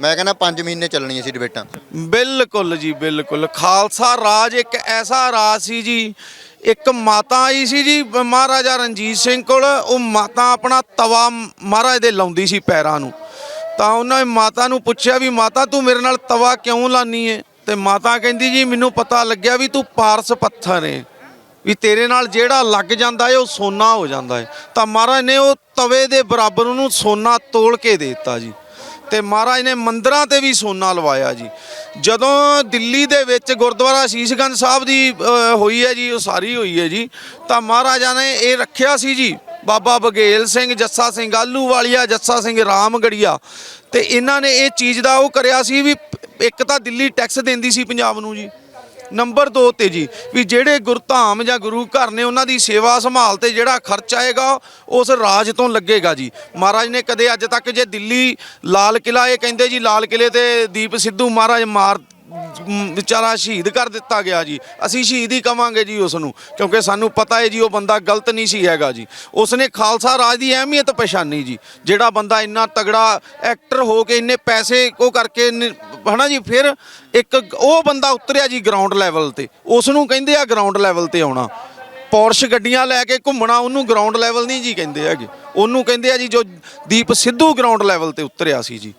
ਮੈਂ ਕਹਿੰਦਾ 5 ਮਹੀਨੇ ਚੱਲਣੀਆਂ ਸੀ ਡਿਬੇਟਾਂ। ਬਿਲਕੁਲ ਜੀ, ਬਿਲਕੁਲ। ਖਾਲਸਾ ਰਾਜ ਇੱਕ ਐਸਾ ਰਾਜ ਸੀ ਜੀ, ਇੱਕ ਮਾਤਾ ਆਈ ਸੀ ਜੀ, ਮਹਾਰਾਜਾ ਰਣਜੀਤ ਸਿੰਘ ਕੋਲ। ਉਹ ਮਾਤਾ ਆਪਣਾ ਤਵਾ ਮਹਾਰਾਜ ਦੇ ਲਾਉਂਦੀ ਸੀ ਪੈਰਾਂ ਨੂੰ। ਤਾਂ ਉਹਨਾਂ ਮਾਤਾ ਨੂੰ ਪੁੱਛਿਆ ਵੀ, ਮਾਤਾ, ਤੂੰ ਮੇਰੇ ਨਾਲ ਤਵਾ ਕਿਉਂ ਲਾਨੀ ਏ? ਤੇ ਮਾਤਾ ਕਹਿੰਦੀ, ਜੀ, ਮੈਨੂੰ ਪਤਾ ਲੱਗਿਆ ਵੀ ਤੂੰ ਪਾਰਸ ਪੱਥਰ ਏ। ਵੀ ਤੇਰੇ ਨਾਲ ਜਿਹੜਾ ਲੱਗ ਜਾਂਦਾ ਏ, ਉਹ ਸੋਨਾ ਹੋ ਜਾਂਦਾ ਏ। ਤਾਂ ਮਹਾਰਾਜ ਨੇ ਉਹ ਤਵੇ ਦੇ ਬਰਾਬਰ ਉਹਨੂੰ ਸੋਨਾ ਤੋਲ ਕੇ ਦੇ ਦਿੱਤਾ ਜੀ। ਤੇ ਮਹਾਰਾਜ ਨੇ ਮੰਦਰਾਂ ਤੇ ਵੀ ਸੋਨਾ ਲਵਾਇਆ ਜੀ। ਜਦੋਂ ਦਿੱਲੀ ਦੇ ਵਿੱਚ ਗੁਰਦੁਆਰਾ ਸ਼ੀਸ਼ਗੰਜ ਸਾਹਿਬ ਦੀ ਹੋਈ ਹੈ ਜੀ ਉਹ ਸਾਰੀ ਹੋਈ ਹੈ ਜੀ, ਤਾਂ ਮਹਾਰਾਜਾ ਨੇ ਇਹ ਰੱਖਿਆ ਸੀ ਜੀ, ਬਾਬਾ ਬਗੇਲ ਸਿੰਘ, ਜੱਸਾ ਸਿੰਘ ਆਲੂ ਵਾਲੀਆ ਜੱਸਾ ਸਿੰਘ ਰਾਮਗੜੀਆ। ਤੇ ਇਹਨਾਂ ਨੇ ਇਹ ਚੀਜ਼ ਦਾ ਉਹ ਕਰਿਆ ਸੀ ਵੀ ਇੱਕ ਤਾਂ ਦਿੱਲੀ ਟੈਕਸ ਦਿੰਦੀ ਸੀ ਪੰਜਾਬ ਨੂੰ ਜੀ। ਨੰਬਰ 2 ਤੇ ਜੀ, ਵੀ ਜਿਹੜੇ ਗੁਰਧਾਮ ਜਾਂ ਗੁਰੂ ਘਰ ਨੇ ਉਹਨਾਂ ਦੀ ਸੇਵਾ ਸੰਭਾਲ ਤੇ ਜਿਹੜਾ ਖਰਚ ਆਏਗਾ, ਉਸ ਰਾਜ ਤੋਂ ਲੱਗੇਗਾ ਜੀ। ਮਹਾਰਾਜ ਨੇ ਕਦੇ ਅੱਜ ਤੱਕ ਜੇ ਦਿੱਲੀ ਲਾਲ ਕਿਲਾ ਇਹ ਕਹਿੰਦੇ ਜੀ ਲਾਲ ਕਿਲੇ ਤੇ ਦੀਪ ਸਿੱਧੂ ਮਹਾਰਾਜ ਮਾਰ ਵਿਚਾਰਾ ਸ਼ਹੀਦ ਕਰ ਦਿੱਤਾ ਗਿਆ ਜੀ। ਅਸੀਂ ਸ਼ਹੀਦ ਹੀ ਕਵਾਂਗੇ ਜੀ ਉਸ ਨੂੰ, ਕਿਉਂਕਿ ਸਾਨੂੰ ਪਤਾ ਹੈ ਜੀ ਉਹ ਬੰਦਾ ਗਲਤ ਨਹੀਂ ਸੀ ਹੈਗਾ ਜੀ। ਉਸਨੇ ਖਾਲਸਾ ਰਾਜ ਦੀ ਅਹਿਮੀਅਤ ਪਛਾਣੀ ਜੀ, ਜਿਹੜਾ ਬੰਦਾ ਇੰਨਾ ਤਗੜਾ ਐਕਟਰ ਹੋ ਕੇ ਇੰਨੇ ਪੈਸੇ ਉਹ ਕਰਕੇ ਹਨਾ ਜੀ, ਫਿਰ ਇੱਕ ਉਹ ਬੰਦਾ ਉਤਰਿਆ ਜੀ ਗਰਾਊਂਡ ਲੈਵਲ ਤੇ। ਉਸ ਨੂੰ ਕਹਿੰਦੇ ਆ ਗਰਾਊਂਡ ਲੈਵਲ ਤੇ ਆਉਣਾ। ਪੌਰਸ਼ ਗੱਡੀਆਂ ਲੈ ਕੇ ਘੁੰਮਣਾ ਉਹਨੂੰ ਗਰਾਊਂਡ ਲੈਵਲ ਨਹੀਂ ਜੀ ਕਹਿੰਦੇ ਹੈਗੇ। ਉਹਨੂੰ ਕਹਿੰਦੇ ਆ ਜੀ ਜੋ ਦੀਪ ਸਿੱਧੂ ਗਰਾਊਂਡ ਲੈਵਲ ਤੇ ਉਤਰਿਆ ਸੀ ਜੀ।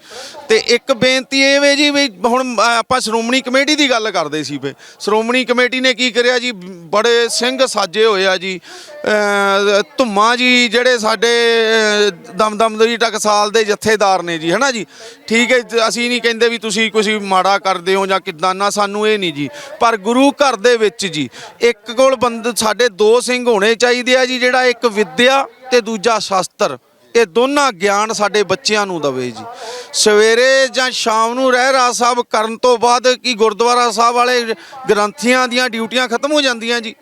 ਤੇ ਇੱਕ ਬੇਨਤੀ ਇਹ ਵੇ ਜੀ ਵੀ ਹੁਣ ਆਪਾਂ ਸ਼੍ਰੋਮਣੀ ਕਮੇਟੀ ਦੀ ਗੱਲ ਕਰਦੇ ਸੀ ਵੇ ਸ਼੍ਰੋਮਣੀ ਕਮੇਟੀ ਨੇ ਕੀ ਕਰਿਆ ਜੀ? ਬੜੇ ਸਿੰਘ ਸਾਜੇ ਹੋਏ ਆ ਜੀ। ਅ, ਧੁੰਮਾ ਜੀ ਜਿਹੜੇ ਸਾਡੇ ਅ, ਦਮਦਮਦਰੀ ਟਕਸਾਲ ਦੇ ਜਥੇਦਾਰ ਨੇ ਜੀ ਹਨਾ ਜੀ? ਠੀਕ ਹੈ ਅਸੀਂ ਨਹੀਂ ਕਹਿੰਦੇ ਵੀ ਤੁਸੀਂ ਕੁਝ ਮਾੜਾ ਕਰਦੇ ਹੋ ਜਾਂ ਕਿੱਦਾਂ ਨਾ ਸਾਨੂੰ ਇਹ ਨਹੀਂ ਜੀ। ਪਰ ਗੁਰੂ ਘਰ ਦੇ ਵਿੱਚ ਜੀ ਇੱਕ ਕੋਲ ਬੰਦ ਸਾਡੇ ਦੋ ਸਿੰਘ ਹੋਣੇ ਚਾਹੀਦੇ ਆ ਜੀ, ਜਿਹੜਾ ਇੱਕ ਵਿੱਦਿਆ ਤੇ ਦੂਜਾ ਸ਼ਾਸਤਰ। ਇਹ ਦੋਨਾਂ ਗਿਆਨ ਸਾਡੇ ਬੱਚਿਆਂ ਨੂੰ ਦਵੇ ਜੀ। ਸਵੇਰੇ ਜਾਂ ਸ਼ਾਮ ਨੂੰ ਰਹਿ ਰਾ ਸਾਹਿਬ ਕਰਨ ਤੋਂ ਬਾਅਦ ਕੀ ਗੁਰਦੁਆਰਾ ਸਾਹਿਬ ਵਾਲੇ ਗ੍ਰੰਥੀਆਂ ਦੀਆਂ ਡਿਊਟੀਆਂ ਖਤਮ ਹੋ ਜਾਂਦੀਆਂ ਜੀ।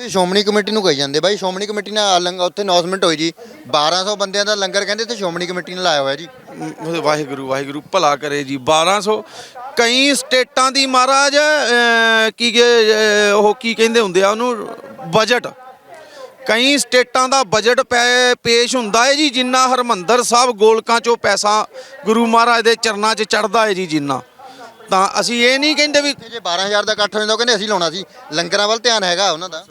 ਤੁਸੀਂ ਸ਼੍ਰੋਮਣੀ ਕਮੇਟੀ ਨੂੰ ਕਹੀ ਜਾਂਦੇ, ਬਾਈ ਸ਼੍ਰੋਮਣੀ ਕਮੇਟੀ ਨਾਲ ਲੰਗਰ ਉੱਥੇ ਅਨਾਉਂਸਮੈਂਟ ਹੋਈ ਜੀ 1200 ਬੰਦਿਆਂ ਦਾ ਲੰਗਰ ਕਹਿੰਦੇ ਤੇ ਸ਼੍ਰੋਮਣੀ ਕਮੇਟੀ ਨੇ ਲਾਇਆ ਹੋਇਆ ਜੀ। ਮ- ਵਾਹਿਗੁਰੂ ਵਾਹਿਗੁਰੂ, ਭਲਾ ਕਰੇ ਜੀ 1200 ਕਈ ਸਟੇਟਾਂ ਦੀ ਮਹਾਰਾਜ ਕੀ ਉਹ ਕੀ ਕਹਿੰਦੇ ਹੁੰਦੇ ਆ ਉਹਨੂੰ ਬਜਟ ਕਈ ਸਟੇਟਾਂ ਦਾ ਬਜਟ ਪੈ- ਪੇਸ਼ ਹੁੰਦਾ ਹੈ ਜੀ, ਜਿੰਨਾ ਹਰਮੰਦਰ ਸਾਹਿਬ ਗੋਲਕਾਂ ਚੋਂ ਪੈਸਾ ਗੁਰੂ ਮਹਾਰਾਜ ਦੇ ਚਰਨਾਂ 'ਚ ਚੜਦਾ ਹੈ ਜੀ, ਜਿੰਨਾ। ਤਾਂ ਅਸੀਂ ਇਹ ਨਹੀਂ ਕਹਿੰਦੇ ਵੀ ਜੇ 12000 ਦਾ ਇਕੱਠ ਹੋ ਜਾਂਦਾ ਉਹ ਕਹਿੰਦੇ ਅਸੀਂ ਲਾਉਣਾ ਸੀ। ਲੰਗਰਾਂ ਵੱਲ ਧਿਆਨ ਹੈਗਾ ਉਹਨਾਂ ਦਾ।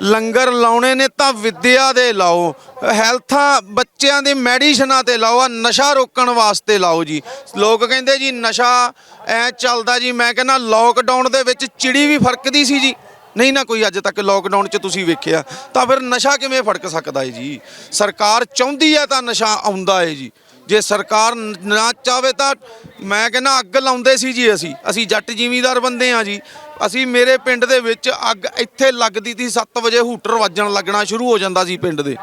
ਲੰਗਰ ਲਾਉਣੇ ਨੇ ਤਾਂ ਵਿਦਿਆ ਦੇ ਲਾਓ ਹੈਲਥਾਂ ਬੱਚਿਆਂ ਦੇ ਮੈਡੀਸਨਾਂ ਤੇ ਲਾਓ ਆ ਨਸ਼ਾ ਰੋਕਣ ਵਾਸਤੇ ਲਾਓ ਜੀ। ਲੋਕ ਕਹਿੰਦੇ ਜੀ ਨਸ਼ਾ ਐ ਚੱਲਦਾ ਜੀ ਮੈਂ ਕਹਿੰਦਾ ਲੋਕਡਾਊਨ ਦੇ ਵਿੱਚ ਚਿੜੀ ਵੀ ਫਰਕਦੀ ਸੀ ਜੀ। ਨਹੀਂ ਨਾ ਕੋਈ ਅੱਜ ਤੱਕ ਲੋਕਡਾਊਨ 'ਚ ਤੁਸੀਂ ਵੇਖਿਆ ਤਾਂ ਫਿਰ ਨਸ਼ਾ ਕਿਵੇਂ ਫੜਕ ਸਕਦਾ ਹੈ ਜੀ? ਸਰਕਾਰ ਚਾਹੁੰਦੀ ਹੈ ਤਾਂ ਨਸ਼ਾ ਆਉਂਦਾ ਹੈ ਜੀ। ਜੇ ਸਰਕਾਰ ਨ- ਚਾਵੇ ਤਾਂ ਮੈਂ ਕਹਿੰਦਾ ਅੱਗ ਲਾਉਂਦੇ ਸੀ ਜੀ ਅਸੀਂ। ਅਸੀਂ ਜੱਟ ਜ਼ਿਮੀਂਦਾਰ ਬੰਦੇ ਆ ਜੀ। ਅਸੀਂ ਮੇਰੇ ਪਿੰਡ ਦੇ ਵਿੱਚ ਅੱਗ ਇੱਥੇ ਲੱਗਦੀ ਸੀ 7 ਵਜੇ ਹੂਟਰ ਵੱਜਣ ਲੱਗਣਾ ਸ਼ੁਰੂ ਹੋ ਜਾਂਦਾ ਸੀ ਪਿੰਡ ਦੇ।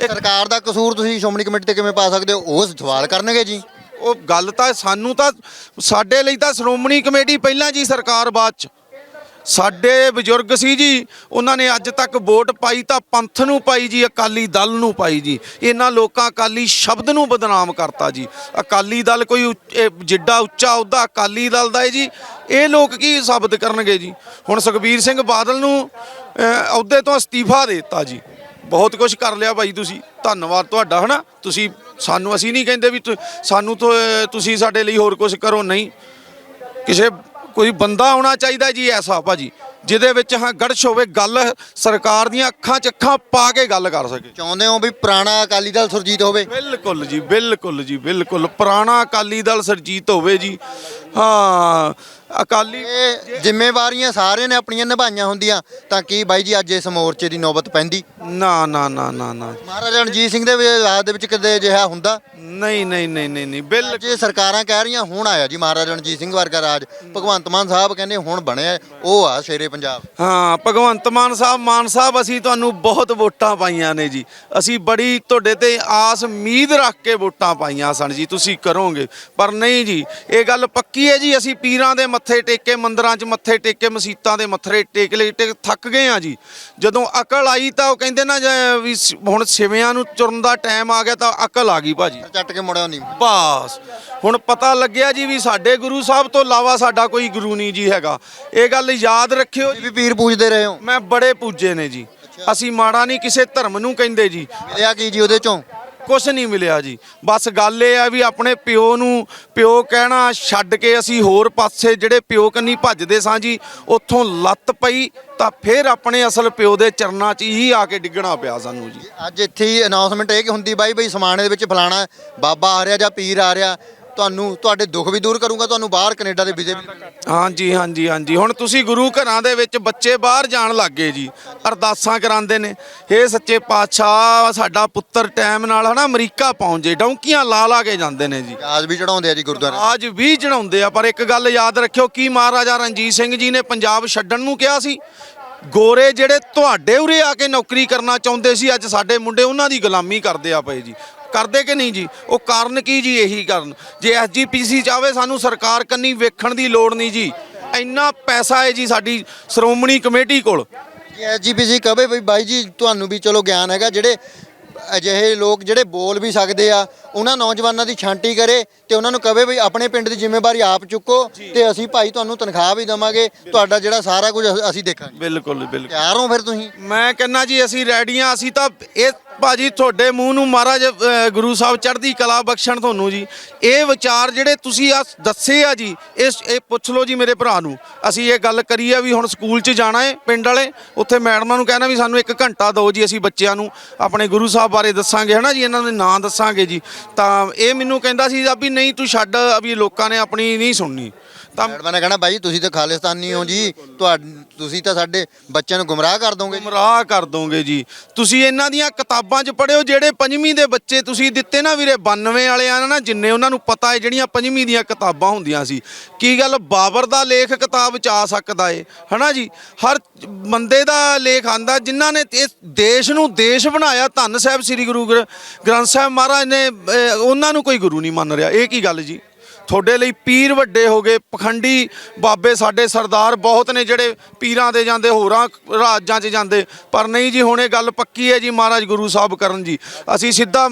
ਸਰਕਾਰ ਦਾ ਕਸੂਰ ਤੁਸੀਂ ਸ਼੍ਰੋਮਣੀ ਕਮੇਟੀ ਤੇ ਕਿਵੇਂ ਪਾ ਸਕਦੇ ਹੋ? ਉਹ ਸਵਾਲ ਕਰਨਗੇ ਜੀ। ਉਹ ਗੱਲ ਤਾਂ ਸਾਨੂੰ ਤਾਂ ਸਾਡੇ ਲਈ ਤਾਂ ਸ਼੍ਰੋਮਣੀ ਕਮੇਟੀ ਪਹਿਲਾਂ ਜੀ ਸਰਕਾਰ ਬਾਅਦ ਚ। ਸਾਡੇ ਬਜ਼ੁਰਗ ਸੀ ਜੀ, ਉਹਨਾਂ ਨੇ ਅੱਜ ਤੱਕ ਵੋਟ ਪਾਈ ਤਾਂ ਪੰਥ ਨੂੰ ਪਾਈ ਜੀ, ਅਕਾਲੀ ਦਲ ਨੂੰ ਪਾਈ ਜੀ। ਇਹਨਾਂ ਲੋਕਾਂ ਅਕਾਲੀ ਸ਼ਬਦ ਨੂੰ ਬਦਨਾਮ ਕਰਤਾ ਜੀ। ਅਕਾਲੀ ਦਲ ਕੋਈ ਉੱਚ- ਜਿੱਡਾ ਉੱਚਾ ਅਹੁਦਾ ਅਕਾਲੀ ਦਲ ਦਾ ਹੈ ਜੀ। ਇਹ ਲੋਕ ਕੀ ਸਾਬਤ ਕਰਨਗੇ ਜੀ? ਹੁਣ ਸੁਖਬੀਰ ਸਿੰਘ ਬਾਦਲ ਨੂੰ ਅਹੁਦੇ ਤੋਂ ਅਸਤੀਫਾ ਦੇ ਦਿੱਤਾ ਜੀ। ਬਹੁਤ ਕੁਝ ਕਰ ਲਿਆ ਭਾਈ ਤੁਸੀਂ। ਧੰਨਵਾਦ ਤੁਹਾਡਾ, ਹਨਾ? ਤੁਸੀਂ, ਸਾਨੂੰ ਅਸੀਂ ਨਹੀਂ ਕਹਿੰਦੇ ਵੀ ਤੁ- ਸਾਨੂੰ ਤੋਂ, ਤੁਸੀਂ ਸਾਡੇ ਲਈ ਹੋਰ ਕੁਝ ਕਰੋ, ਨਹੀਂ। ਕਿਸੇ ਕੋਈ ਬੰਦਾ ਆਉਣਾ ਚਾਹੀਦਾ ਜੀ ਐਸਾ ਭਾਜੀ ਜਿਹਦੇ ਵਿੱਚ ਹਾਂ ਗੜਸ਼ ਹੋਵੇ ਗੱਲ ਸਰਕਾਰ ਦੀਆਂ ਅੱਖਾਂ 'ਚ ਅੱਖਾਂ ਪਾ ਕੇ ਗੱਲ ਕਰ ਸਕੇ। ਚਾਹੁੰਦੇ ਹੋ ਵੀ ਪੁਰਾਣਾ ਅਕਾਲੀ ਦਲ ਸੁਰਜੀਤ ਹੋਵੇ? ਬਿਲਕੁਲ ਜੀ ਬਿਲਕੁਲ ਜੀ ਬਿਲਕੁਲ। ਪੁਰਾਣਾ ਅਕਾਲੀ ਦਲ ਸਰਜੀਤ ਹੋਵੇ ਜੀ। ਹਾਂ ਅਕਾਲੀ ਇਹ ਜ਼ਿੰਮੇਵਾਰੀਆਂ ਸਾਰਿਆਂ ਨੇ ਆਪਣੀਆਂ ਨਿਭਾਈਆਂ ਹੁੰਦੀਆਂ ਤਾਂ ਕੀ ਬਾਈ ਜੀ ਅੱਜ ਇਸ ਮੋਰਚੇ ਦੀ ਨੌਬਤ ਪੈਂਦੀ? ਨਾ ਨਾ ਨਾ ਨਾ ਨਾ। ਮਹਾਰਾਜਾ ਰਣਜੀਤ ਸਿੰਘ ਦੇ ਰਾਜ ਦੇ ਵਿੱਚ ਕਦੇ ਅਜਿਹਾ ਹੁੰਦਾ? ਨਹੀਂ ਨਹੀਂ ਨਹੀਂ ਨਹੀਂ ਨਹੀਂ ਅੱਜ ਇਹ ਸਰਕਾਰਾਂ ਕਹਿ ਰਹੀਆਂ ਹੁਣ ਆਇਆ ਜੀ ਮਹਾਰਾਜਾ ਰਣਜੀਤ ਸਿੰਘ ਵਰਗਾ ਰਾਜ। ਭਗਵੰਤ ਮਾਨ ਸਾਹਿਬ ਕਹਿੰਦੇ ਹੁਣ ਬਣਿਆ ਉਹ ਆ ਸ਼ੇਰੇ ਪੰਜਾਬ। ਹਾਂ ਭਗਵੰਤ ਮਾਨ ਸਾਹਿਬ ਮਾਨ ਸਾਹਿਬ ਅਸੀਂ ਤੁਹਾਨੂੰ ਬਹੁਤ ਵੋਟਾਂ ਪਾਈਆਂ ਨੇ ਜੀ। ਅਸੀਂ ਬੜੀ ਤੁਹਾਡੇ ਤੇ ਆਸ ਉਮੀਦ ਰੱਖ ਕੇ ਵੋਟਾਂ ਪਾਈਆਂ ਸਨ ਜੀ ਤੁਸੀਂ ਕਰੋਗੇ। ਪਰ ਨਹੀਂ ਜੀ ਇਹ ਗੱਲ ਪੱਕੀ ਹੈ ਜੀ ਅਸੀਂ ਪੀਰਾਂ ਦੇ ਮੱਥੇ ਟੇਕੇ ਮੰਦਰਾਂ 'ਚ ਮੱਥੇ ਟੇਕੇ ਮਸੀਤਾਂ ਦੇ ਮੱਥੇ ਟੇਕ ਲਈ ਟੇਕ ਥੱਕ ਗਏ ਆ ਜੀ। ਜਦੋਂ ਅਕਲ ਆਈ ਤਾਂ ਉਹ ਕਹਿੰਦੇ ਨਾ ਜੇ ਵੀ ਹੁਣ ਸਿਵਿਆਂ ਨੂੰ ਚੁਰਨ ਦਾ ਟਾਈਮ ਆ ਗਿਆ ਤਾਂ ਅਕਲ ਆ ਗਈ ਭਾਜੀ। ਚੱਟ ਕੇ ਮੁੜਿਆ ਨਹੀਂ। ਬਸ। ਹੁਣ ਪਤਾ ਲੱਗਿਆ ਜੀ ਵੀ ਸਾਡੇ ਗੁਰੂ ਸਾਹਿਬ ਤੋਂ ਇਲਾਵਾ ਸਾਡਾ ਕੋਈ ਗੁਰੂ ਨਹੀਂ ਜੀ ਹੈਗਾ। ਇਹ ਗੱਲ ਯਾਦ ਰੱਖਿਓ ਵੀ ਪੀਰ ਪੂਜਦੇ ਰਹੇ ਹੋ? ਮੈਂ ਬੜੇ ਪੂਜੇ ਨੇ ਜੀ। ਅਸੀਂ ਮਾੜਾ ਨਹੀਂ ਕਿਸੇ ਧਰਮ ਨੂੰ ਕਹਿੰਦੇ ਜੀ। ਮਿਲਿਆ ਕੀ ਜੀ ਉਹਦੇ ਚੋਂ? ਕੁਝ ਨਹੀਂ ਮਿਲਿਆ ਜੀ। ਬਸ ਗੱਲ ਇਹ ਆ ਵੀ ਆਪਣੇ ਪਿਓ ਨੂੰ, ਪਿਓ ਕਹਿਣਾ ਛੱਡ ਕੇ ਅਸੀਂ ਹੋਰ ਪਾਸੇ ਜਿਹੜੇ ਪਿਓ ਕੰਨੀ ਭੱਜਦੇ ਸਾਂ ਜੀ, ਉੱਥੋਂ ਲੱਤ ਪਈ ਤਾਂ ਫਿਰ ਆਪਣੇ ਅਸਲ ਪਿਓ ਦੇ ਚਰਨਾਂ 'ਚ ਹੀ ਆ ਕੇ ਡਿੱਗਣਾ ਪਿਆ ਸਾਨੂੰ ਜੀ। ਅੱਜ ਇੱਥੇ ਹੀ ਅਨਾਉਂਸਮੈਂਟ ਇਹ ਕਿ ਹੁੰਦੀ ਬਾਈ, ਬਈ ਸਮਾਨ ਦੇ ਵਿੱਚ ਫਲਾਣਾ ਬਾਬਾ ਆ ਰਿਹਾ ਜਾਂ ਪੀਰ ਆ ਰਿਹਾ ਤੁਹਾਨੂੰ ਤੁਹਾਡੇ ਦੁੱਖ ਵੀ ਦੂਰ ਕਰੂੰਗਾ ਤੁਹਾਨੂੰ ਬਾਹਰ ਕੈਨੇਡਾ ਦੇ ਵੀਜ਼ੇ ਵੀ ਹਾਂਜੀ ਹਾਂਜੀ ਹਾਂਜੀ। ਹੁਣ ਤੁਸੀਂ ਗੁਰੂ ਘਰਾਂ ਦੇ ਵਿੱਚ ਬੱਚੇ ਬਾਹਰ ਜਾਣ ਲੱਗੇ ਜੀ ਅਰਦਾਸਾਂ ਕਰਾਉਂਦੇ ਨੇ। ਹੇ ਸੱਚੇ ਪਾਤਸ਼ਾਹ ਸਾਡਾ ਪੁੱਤਰ ਟਾਈਮ ਨਾਲ ਹਨਾ ਅਮਰੀਕਾ ਪਹੁੰਚ ਜੇ ਡੌਂਕੀਆਂ ਲਾ ਲਾ ਕੇ ਜਾਂਦੇ ਨੇ ਜੀ। ਆਜ ਵੀ ਚੜਾਉਂਦੇ ਆ ਜੀ ਗੁਰਦੁਆਰੇ। ਅੱਜ ਵੀ ਚੜਾਉਂਦੇ ਆ ਪਰ ਇੱਕ ਗੱਲ ਯਾਦ ਰੱਖਿਓ ਕੀ ਮਹਾਰਾਜਾ ਰਣਜੀਤ ਸਿੰਘ ਜੀ ਨੇ ਪੰਜਾਬ ਛੱਡਣ ਨੂੰ ਕਿਹਾ ਸੀ? ਗੋਰੇ ਜਿਹੜੇ ਤੁਹਾਡੇ ਉਰੇ ਆ ਕੇ ਨੌਕਰੀ ਕਰਨਾ ਚਾਹੁੰਦੇ ਸੀ ਅੱਜ ਸਾਡੇ ਮੁੰਡੇ ਉਹਨਾਂ ਦੀ ਗੁਲਾਮੀ ਕਰਦੇ ਆ ਪਏ ਜੀ। ਕਰਦੇ ਕਿ ਨਹੀਂ ਜੀ? ਉਹ ਕਾਰਨ ਕੀ ਜੀ ਇਹੀ ਕਾਰਨ? ਜੇ ਐਸਜੀਪੀਸੀ ਚਾਵੇ ਸਾਨੂੰ ਸਰਕਾਰ ਕੰਨੀ ਵੇਖਣ ਦੀ ਲੋੜ ਨਹੀਂ ਜੀ। ਇੰਨਾ ਪੈਸਾ ਹੈ ਜੀ ਸਾਡੀ ਸ਼੍ਰੋਮਣੀ ਕਮੇਟੀ ਕੋਲ। ਜੀ ਐਸਜੀਪੀਸੀ ਕਹੇ ਬਈ ਬਾਈ ਜੀ ਤੁਹਾਨੂੰ ਵੀ ਚਲੋ ਗਿਆਨ ਹੈਗਾ ਜਿਹੜੇ ਅਜਿਹੇ ਲੋਕ ਜਿਹੜੇ ਬੋਲ ਵੀ ਸਕਦੇ ਆ ਉਹਨਾਂ ਨੌਜਵਾਨਾਂ ਦੀ ਛਾਂਟੀ ਕਰੇ ਤੇ ਉਹਨਾਂ ਨੂੰ ਕਹੇ ਬਈ ਆਪਣੇ ਪਿੰਡ ਦੀ ਜ਼ਿੰਮੇਵਾਰੀ ਆਪ ਚੁੱਕੋ ਤੇ ਅਸੀਂ ਭਾਈ ਤੁਹਾਨੂੰ ਤਨਖਾਹ ਵੀ ਦੇਵਾਂਗੇ ਤੁਹਾਡਾ ਜਿਹੜਾ ਸਾਰਾ ਕੁਝ ਅਸ- ਅਸੀਂ ਦੇਖਾਂਗੇ। ਬਿਲਕੁਲ ਬਿਲਕੁਲ। ਤਿਆਰ ਹੋ ਫਿਰ ਤੁਸੀਂ? ਮੈਂ ਕਹਿੰਨਾ ਜੀ ਅਸੀਂ ਰੈਡੀਆਂ ਅਸੀਂ ਤਾਂ ਇਹ ਭਾਜੀ ਤੁਹਾਡੇ ਮੂੰਹ ਨੂੰ ਮਹਾਰਾਜ ਅ, ਗੁਰੂ ਸਾਹਿਬ ਚੜ੍ਹਦੀ ਕਲਾ ਬਖਸ਼ਣ ਤੁਹਾਨੂੰ ਜੀ। ਇਹ ਵਿਚਾਰ ਜਿਹੜੇ ਤੁਸੀਂ ਆ ਦੱਸੇ ਆ ਜੀ ਇਸ ਇਹ ਪੁੱਛ ਲਓ ਜੀ ਮੇਰੇ ਭਰਾ ਨੂੰ। ਅਸੀਂ ਇਹ ਗੱਲ ਕਰੀ ਆ ਵੀ ਹੁਣ ਸਕੂਲ 'ਚ ਜਾਣਾ ਹੈ ਪਿੰਡ ਵਾਲੇ ਉੱਥੇ ਮੈਡਮਾਂ ਨੂੰ ਕਹਿਣਾ ਵੀ ਸਾਨੂੰ ਇੱਕ ਘੰਟਾ ਦਿਓ ਜੀ ਅਸੀਂ ਬੱਚਿਆਂ ਨੂੰ। ਆਪਣੇ ਗੁਰੂ ਸਾਹਿਬ ਬਾਰੇ ਦੱਸਾਂਗੇ ਹਨਾ ਜੀ ਇਹਨਾਂ ਦੇ ਨਾਂ ਦੱਸਾਂਗੇ ਜੀ। ਤਾਂ ਇਹ ਮੈਨੂੰ ਕਹਿੰਦਾ ਸੀ ਵੀ ਨਹੀਂ ਤੂੰ ਛੱਡ ਵੀ ਲੋਕਾਂ ਨੇ ਆਪਣੀ ਨਹੀਂ ਸੁਣਨੀ। ਤਾਂ ਮੈਡਮਾਂ ਨੇ ਕਹਿਣਾ ਬਾਈ ਤੁਸੀਂ ਤਾਂ ਖਾਲਿਸਤਾਨੀ ਹੋ ਜੀ। ਤੁਹਾ ਤੁਸੀਂ ਤਾਂ ਸਾਡੇ ਬੱਚਿਆਂ ਨੂੰ ਗੁੰਮਰਾਹ ਕਰ ਦੋਗੇ ਗੁੰਮਰਾਹ ਕਰ ਦੋਗੇ ਜੀ। ਤੁਸੀਂ ਇਹਨਾਂ ਦੀਆਂ ਕਿਤਾਬਾਂ 'ਚ ਪੜਿਓ ਜਿਹੜੇ ਪੰਜਵੀਂ ਦੇ ਬੱਚੇ ਤੁਸੀਂ ਦਿੱਤੇ ਨਾ ਵੀਰੇ 92 ਵਾਲੇ ਆ ਨਾ ਜਿੰਨੇ ਉਹਨਾਂ ਨੂੰ ਪਤਾ ਹੈ ਜਿਹੜੀਆਂ ਪੰਜਵੀਂ ਦੀਆਂ ਕਿਤਾਬਾਂ ਹੁੰਦੀਆਂ ਸੀ। ਕੀ ਗੱਲ ਬਾਬਰ ਦਾ ਲੇਖ ਕਿਤਾਬ 'ਚ ਆ ਸਕਦਾ ਏ ਹਨਾ ਜੀ? ਹਰ ਬੰਦੇ ਦਾ ਲੇਖ ਆਂਦਾ ਜਿਨ੍ਹਾਂ ਨੇ ਇਸ ਦੇਸ਼ ਨੂੰ ਦੇਸ਼ ਬਣਾਇਆ। ਧੰਨ ਸਾਹਿਬ ਸ੍ਰੀ ਗੁਰੂ ਗ੍ਰ- ਗ੍ਰੰਥ ਸਾਹਿਬ ਮਹਾਰਾਜ ਨੇ ਅਹ, ਉਹਨਾਂ ਨੂੰ ਕੋਈ ਗੁਰੂ ਨਹੀਂ ਮੰਨ ਰਿਹਾ। ਇਹ ਕੀ ਗੱਲ ਜੀ? ਤੁਹਾਡੇ ਲਈ ਪੀਰ ਵੱਡੇ ਹੋ ਗਏ। ਪਖੰਡੀ ਬਾਬੇ ਸਾਡੇ ਸਰਦਾਰ ਬਹੁਤ ਨੇ ਜਿਹੜੇ ਪੀਰਾਂ ਦੇ ਜਾਂਦੇ, ਹੋਰਾਂ ਰਾਜਾਂ 'ਚ ਜਾਂਦੇ। ਪਰ ਨਹੀਂ ਜੀ, ਹੁਣ ਇਹ ਗੱਲ ਪੱਕੀ ਹੈ ਜੀ ਮਹਾਰਾਜ ਗੁਰੂ ਸਾਹਿਬ ਕਰਨ ਜੀ। ਅਸੀਂ ਸਿੱਧਾ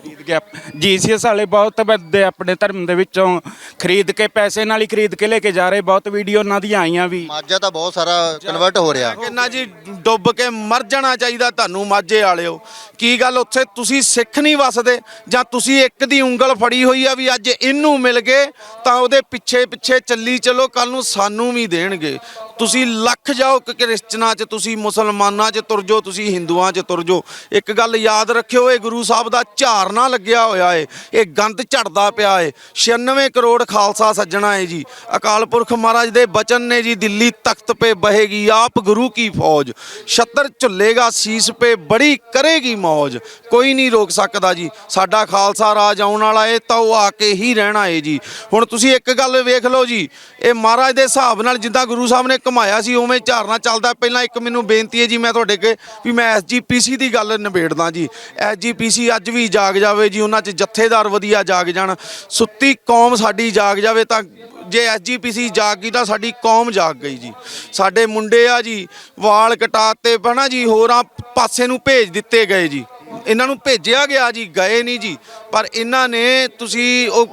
ਖਰੀਦ ਕੇ ਜੀਸੀਐਸ ਵਾਲੇ ਬਹੁਤ ਬੰਦੇ ਆਪਣੇ ਧਰਮ ਦੇ ਵਿੱਚੋਂ। ਖਰੀਦ ਕੇ ਪੈਸੇ ਨਾਲ ਹੀ ਖਰੀਦ ਕੇ ਲੈ ਕੇ ਜਾ ਰਹੇ ਬਹੁਤ ਵੀਡੀਓ ਉਹਨਾਂ ਦੀਆਂ ਆਈਆਂ ਵੀ। ਮਾਝਾ ਤਾਂ ਬਹੁਤ ਸਾਰਾ ਕਨਵਰਟ ਹੋ ਰਿਹਾ। ਕਿੰਨਾ ਜੀ ਡੁੱਬ ਕੇ ਮਰ ਜਾਣਾ ਚਾਹੀਦਾ ਤੁਹਾਨੂੰ ਮਾਝੇ ਵਾਲਿਓ। ਕੀ ਗੱਲ ਉੱਥੇ ਤੁਸੀਂ ਸਿੱਖ ਨਹੀਂ ਵਸਦੇ? ਜਾਂ ਤੁਸੀਂ ਇੱਕ ਦੀ ਉਂਗਲ ਫੜੀ ਹੋਈ ਆ ਵੀ ਅੱਜ ਇਹਨੂੰ ਮਿਲ ਗਏ ਤਾਂ ਉਹਦੇ ਪਿੱਛੇ ਪਿੱਛੇ ਚੱਲੀ ਚਲੋ ਕੱਲ ਨੂੰ ਸਾਨੂੰ ਵੀ ਦੇਣਗੇ। ਤੁਸੀਂ ਲੱਖ ਜਾਓ ਕਿ ਕ੍ਰਿਸਚਨਾਂ 'ਚ ਤੁਸੀਂ, ਮੁਸਲਮਾਨਾਂ 'ਚ ਤੁਰ ਜਾਓ, ਤੁਸੀਂ ਹਿੰਦੂਆਂ 'ਚ ਤੁਰ ਜਾਓ। ਇੱਕ ਗੱਲ ਯਾਦ ਰੱਖਿਓ, ਇਹ ਗੁਰੂ ਸਾਹਿਬ ਦਾ ਝਾਰਨਾ ਲੱਗਿਆ ਹੋਇਆ ਏ। ਇਹ ਗੰਦ ਝੜਦਾ ਪਿਆ ਏ। 96 ਕਰੋੜ ਖਾਲਸਾ ਸੱਜਣਾ ਏ ਜੀ। ਅਕਾਲ ਪੁਰਖ ਮਹਾਰਾਜ ਦੇ ਬਚਨ ਨੇ ਜੀ, ਦਿੱਲੀ ਤਖਤ ਪੇ ਬਹੇਗੀ ਆਪ ਗੁਰੂ ਕੀ ਫੌਜ। ਛੱਤਰ ਝੁੱਲੇਗਾ, ਸੀਸ ਪੇ ਬੜੀ ਕਰੇਗੀ ਮੌਜ। ਕੋਈ ਨਹੀਂ ਰੋਕ ਸਕਦਾ ਜੀ। ਸਾਡਾ ਖਾਲਸਾ ਰਾਜ ਆਉਣ ਵਾਲਾ ਏ, ਤਾਂ ਉਹ ਆ ਕੇ ਹੀ ਰਹਿਣਾ ਏ ਜੀ। ਹੁਣ ਤੁਸੀਂ ਇੱਕ ਗੱਲ ਵੇਖ ਲਓ ਜੀ। ਇਹ ਮਹਾਰਾਜ ਦੇ ਹਿਸਾਬ ਨਾਲ ਜਿੱਦਾਂ ਗੁਰੂ ਸਾਹਿਬ ਨੇ ਕਮਾਇਆ ਸੀ, ਉਵੇਂ ਝਾਰਨਾ ਚੱਲਦਾ। ਪਹਿਲਾਂ ਇੱਕ ਮੈਨੂੰ ਬੇਨਤੀ ਹੈ ਜੀ, ਮੈਂ ਤੁਹਾਡੇ ਅੱਗੇ ਵੀ ਮੈਂ ਐਸਜੀਪੀਸੀ ਦੀ ਗੱਲ ਨਿਬੇੜਦਾ ਜੀ। ਐਸਜੀਪੀਸੀ ਅੱਜ ਵੀ ਜਾਗ ਜਾਵੇ ਜੀ, ਉਹਨਾਂ 'ਚ ਜਥੇਦਾਰ ਵਧੀਆ ਜਾਗ ਜਾਣ। ਸੁੱਤੀ ਕੌਮ ਸਾਡੀ ਜਾਗ ਜਾਵੇ ਤਾਂ ਜੇ ਐਸਜੀਪੀਸੀ ਜਾਗ ਗਈ ਤਾਂ ਸਾਡੀ ਕੌਮ ਜਾਗ ਗਈ ਜੀ। ਸਾਡੇ ਮੁੰਡੇ ਆ ਜੀ, ਵਾਲ ਕਟਾਤੇ ਬਣਾ ਜੀ, ਹੋਰਾਂ ਪਾਸੇ ਨੂੰ ਭੇਜ ਦਿੱਤੇ ਗਏ ਜੀ। ਇਹਨਾਂ ਨੂੰ ਭੇਜਿਆ ਗਿਆ ਜੀ, ਗਏ ਨਹੀਂ ਜੀ। ਪਰ ਇਹਨਾਂ ਨੇ ਤੁਸੀਂ ਉਹ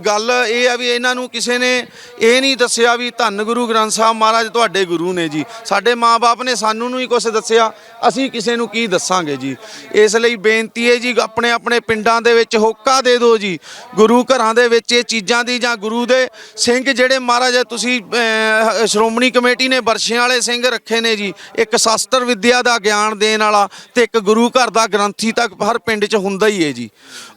ਗੱਲ ਇਹ ਆ ਵੀ ਇਹਨਾਂ ਨੂੰ ਕਿਸੇ ਨੇ ਇਹ ਨਹੀਂ ਦੱਸਿਆ ਵੀ ਧੰਨ ਗੁਰੂ ਗ੍ਰੰਥ ਸਾਹਿਬ ਮਹਾਰਾਜ ਤੁਹਾਡੇ ਗੁਰੂ ਨੇ ਜੀ। ਸਾਡੇ ਮਾਪੇ ਨੇ ਸਾਨੂੰ ਨੂੰ ਹੀ ਕੁਝ ਦੱਸਿਆ, ਅਸੀਂ ਕਿਸੇ ਨੂੰ ਕੀ ਦੱਸਾਂਗੇ ਜੀ? ਇਸ ਲਈ ਬੇਨਤੀ ਹੈ ਜੀ, ਆਪਣੇ ਆਪਣੇ ਪਿੰਡਾਂ ਦੇ ਵਿੱਚ ਹੋਕਾ ਦੇ ਦਿਓ ਜੀ। ਗੁਰੂ ਘਰਾਂ ਦੇ ਵਿੱਚ ਇਹ ਚੀਜ਼ਾਂ ਦੀ ਜਾਂ ਗੁਰੂ ਦੇ ਸਿੰਘ ਜਿਹੜੇ ਮਹਾਰਾਜ ਤੁਸੀਂ ਸ਼੍ਰੋਮਣੀ ਕਮੇਟੀ ਨੇ ਵਰਸ਼ਿਆਂ ਵਾਲੇ ਸਿੰਘ ਰੱਖੇ ਨੇ ਜੀ। ਇੱਕ ਸ਼ਾਸਤਰ ਵਿੱਦਿਆ ਦਾ ਗਿਆਨ ਦੇਣ ਵਾਲਾ ਤੇ ਇੱਕ ਗੁਰੂ ਘਰ ਦਾ ਗ੍ਰੰਥੀ ਤੱਕ ਹਰ ਪਿੰਡ 'ਚ ਹੁੰਦਾ ਹੀ ਹੈ ਜੀ।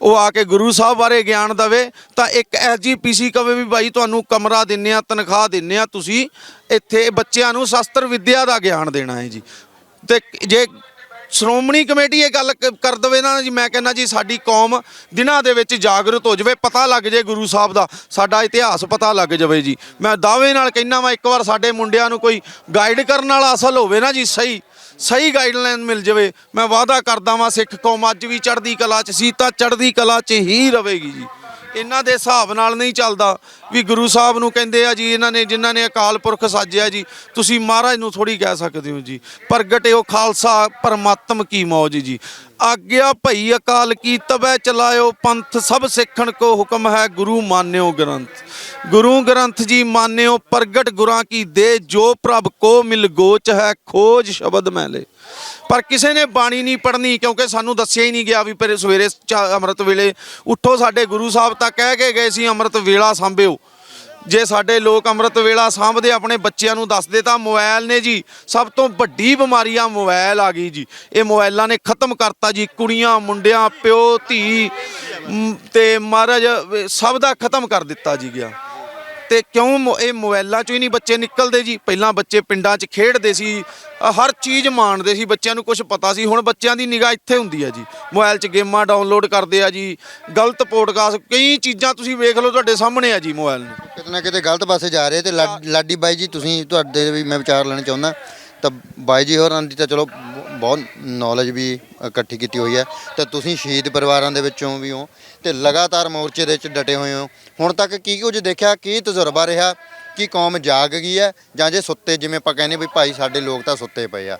ਉਹ ਆ ਕੇ ਗੁਰੂ ਸਾਹਿਬ ਬਾਰੇ ਗਿਆਨ ਦਵੇ ਤਾਂ ਇੱਕ ਐਸਜੀਪੀਸੀ ਕਵੇ ਵੀ ਭਾਈ ਤੁਹਾਨੂੰ ਕਮਰਾ ਦਿੰਨੇ ਆ, ਤਨਖਾਹ ਦਿੰਨੇ ਆ, ਤੁਸੀਂ ਇੱਥੇ ਬੱਚਿਆਂ ਨੂੰ ਸ਼ਸਤਰ ਵਿੱਦਿਆ ਦਾ ਗਿਆਨ ਦੇਣਾ ਹੈ ਜੀ। ਤੇ ਜੇ ਸ਼੍ਰੋਮਣੀ ਕਮੇਟੀ ਇਹ ਗੱਲ ਕ- ਕਰ ਦਵੇ ਨਾ ਜੀ, ਮੈਂ ਕਹਿੰਦਾ ਜੀ ਸਾਡੀ ਕੌਮ ਦਿਨਾਂ ਦੇ ਵਿੱਚ ਜਾਗਰੂਕ ਹੋ ਜਾਵੇ, ਪਤਾ ਲੱਗ ਜੇ ਗੁਰੂ ਸਾਹਿਬ ਦਾ, ਸਾਡਾ ਇਤਿਹਾਸ ਪਤਾ ਲੱਗ ਜਾਵੇ ਜੀ। ਮੈਂ ਦਾਅਵੇ ਨਾਲ ਕਹਿੰਦਾ ਵਾ, ਇੱਕ ਵਾਰ ਸਾਡੇ ਮੁੰਡਿਆਂ ਨੂੰ ਕੋਈ ਗਾਈਡ ਕਰਨ ਵਾਲਾ ਅਸਲ ਹੋਵੇ ਨਾ ਜੀ, ਸਹੀ ਸਹੀ ਗਾਈਡਲਾਈਨ ਮਿਲ ਜਾਵੇ। ਮੈਂ ਵਾਅਦਾ ਕਰਦਾ ਵਾਂ, ਸਿੱਖ ਕੌਮ ਅੱਜ ਵੀ ਚੜ੍ਹਦੀ ਕਲਾ 'ਚ ਸੀ, ਤਾਂ ਚੜ੍ਹਦੀ ਕਲਾ 'ਚ ਹੀ ਰਹੇਗੀ ਜੀ। ਇਹਨਾਂ ਦੇ ਹਿਸਾਬ ਨਾਲ ਨਹੀਂ ਚੱਲਦਾ। ਵੀ ਗੁਰੂ ਸਾਹਿਬ ਨੂੰ ਕਹਿੰਦੇ ਆ ਜੀ, ਇਹਨਾਂ ਨੇ, ਜਿਨ੍ਹਾਂ ਨੇ ਅਕਾਲ ਪੁਰਖ ਸਾਜਿਆ ਜੀ, ਤੁਸੀਂ ਮਹਾਰਾਜ ਨੂੰ ਥੋੜੀ ਕਹਿ ਸਕਦੇ ਹੋ ਜੀ। ਪ੍ਰਗਟਿਓ ਖਾਲਸਾ, ਪਰਮਾਤਮ ਕੀ ਮੌਜ ਜੀ। ਆਗਿਆ ਭਈ ਅਕਾਲ ਕੀ ਤਬੈ ਚਲਾਇਓ, ਪੰਥ ਸਭ ਸਿੱਖਣ ਕੋ ਹੁਕਮ ਹੈ ਗੁਰੂ ਮਾਨਿਓ ਗ੍ਰੰਥ। ਗੁਰੂ ਗ੍ਰੰਥ ਜੀ ਮਾਨਿਓ ਪ੍ਰਗਟ ਗੁਰਾਂ ਕੀ ਦੇ, ਜੋ ਪ੍ਰਭ ਕੋ ਮਿਲ ਗੋਚ ਹੈ ਖੋਜ ਸ਼ਬਦ ਮੈਲੇ। ਪਰ ਕਿਸੇ ਨੇ ਬਾਣੀ ਨਹੀਂ ਪੜਨੀ ਕਿਉਂਕਿ ਸਾਨੂੰ ਦੱਸਿਆ ਹੀ ਨਹੀਂ ਗਿਆ ਵੀ ਪਰ ਸਵੇਰੇ ਚ ਅੰਮ੍ਰਿਤ ਵੇਲੇ ਉੱਠੋ ਸਾਡੇ ਗੁਰੂ ਸਾਹਿਬ ਤਾਂ ਕਹਿ ਕੇ ਗਏ ਸੀ ਅੰਮ੍ਰਿਤ ਵੇਲਾ ਸਾਂਭਿਓ। ਜੇ ਸਾਡੇ ਲੋਕ ਅੰਮ੍ਰਿਤ ਵੇਲਾ ਸਾਂਭਦੇ ਆਪਣੇ ਬੱਚਿਆਂ ਨੂੰ ਦੱਸਦੇ ਤਾਂ ਮੋਬਾਈਲ ਨੇ ਜੀ ਸਭ ਤੋਂ ਵੱਡੀ ਬਿਮਾਰੀ ਆ ਮੋਬਾਈਲ ਆ ਗਈ ਜੀ। ਇਹ ਮੋਬਾਈਲਾਂ ਨੇ ਖਤਮ ਕਰਤਾ ਜੀ ਕੁੜੀਆਂ ਮੁੰਡਿਆਂ ਪਿਓ ਧੀ ਮ, ਤੇ ਮਹਾਰਾਜ ਅਹ, ਸਭ ਦਾ ਖਤਮ ਕਰ ਦਿੱਤਾ ਜੀ ਗਿਆ। ਤੇ ਕਿਉਂ ਮੋ- ਇਹ ਮੋਬਾਈਲਾਂ ਚੋਂ ਹੀ ਨਹੀਂ ਬੱਚੇ ਨਿਕਲਦੇ ਜੀ? ਪਹਿਲਾਂ ਬੱਚੇ ਪਿੰਡਾਂ 'ਚ ਖੇਡਦੇ ਸੀ ਹਰ ਚੀਜ਼ ਮਾਣਦੇ ਸੀ, ਬੱਚਿਆਂ ਨੂੰ ਕੁਝ ਪਤਾ ਸੀ, ਹੁਣ ਬੱਚਿਆਂ ਦੀ ਨਿਗਾਹ ਇੱਥੇ ਹੁੰਦੀ ਹੈ ਜੀ। ਮੋਬਾਈਲ 'ਚ ਗੇਮਾਂ ਡਾਊਨਲੋਡ ਕਰਦੇ ਆ ਜੀ, ਗਲਤ ਪੋਡਕਾਸਟ, ਕਈ ਚੀਜ਼ਾਂ ਤੁਸੀਂ ਵੇਖ ਲਓ ਤੁਹਾਡੇ ਸਾਹਮਣੇ ਆ ਜੀ ਮੋਬਾਈਲ ਨੂੰ। ਕਿਤੇ ਨਾ ਕਿਤੇ ਗਲਤ ਪਾਸੇ ਜਾ ਰਹੇ ਤੇ ਲਾ- ਲਾਡੀ ਬਾਈ ਜੀ, ਤੁਸੀਂ ਤੁਹਾਡੇ ਵੀ ਮੈਂ ਵਿਚਾਰ ਲੈਣਾ ਚਾਹੁੰਦਾ, ਤਾਂ ਬਾਈ ਜੀ ਹੋਰਾਂ ਦੀ ਤਾਂ ਚਲੋ ਬਹੁਤ ਨੌਲੇਜ ਵੀ ਇਕੱਠੀ ਕੀਤੀ ਹੋਈ ਹੈ। ਤੇ ਤੁਸੀਂ ਸ਼ਹੀਦ ਪਰਿਵਾਰਾਂ ਦੇ ਵਿੱਚੋਂ ਵੀ ਹੋ ਤੇ ਲਗਾਤਾਰ ਮੋਰਚੇ ਦੇ ਵਿੱਚ ਡਟੇ ਹੋਏ ਹੋ। ਹੁਣ ਤੱਕ ਕੀ ਕੁਝ ਦੇਖਿਆ, ਕੀ ਤਜਰਬਾ ਰਿਹਾ, ਕਿ ਕੌਮ ਜਾਗ ਗਈ ਹੈ ਜਾਂ ਜੇ ਸੁੱਤੇ, ਜਿਵੇਂ ਆਪਾਂ ਕਹਿੰਦੇ ਵੀ ਭਾਈ ਸਾਡੇ ਲੋਕ ਤਾਂ ਸੁੱਤੇ ਪਏ ਆ।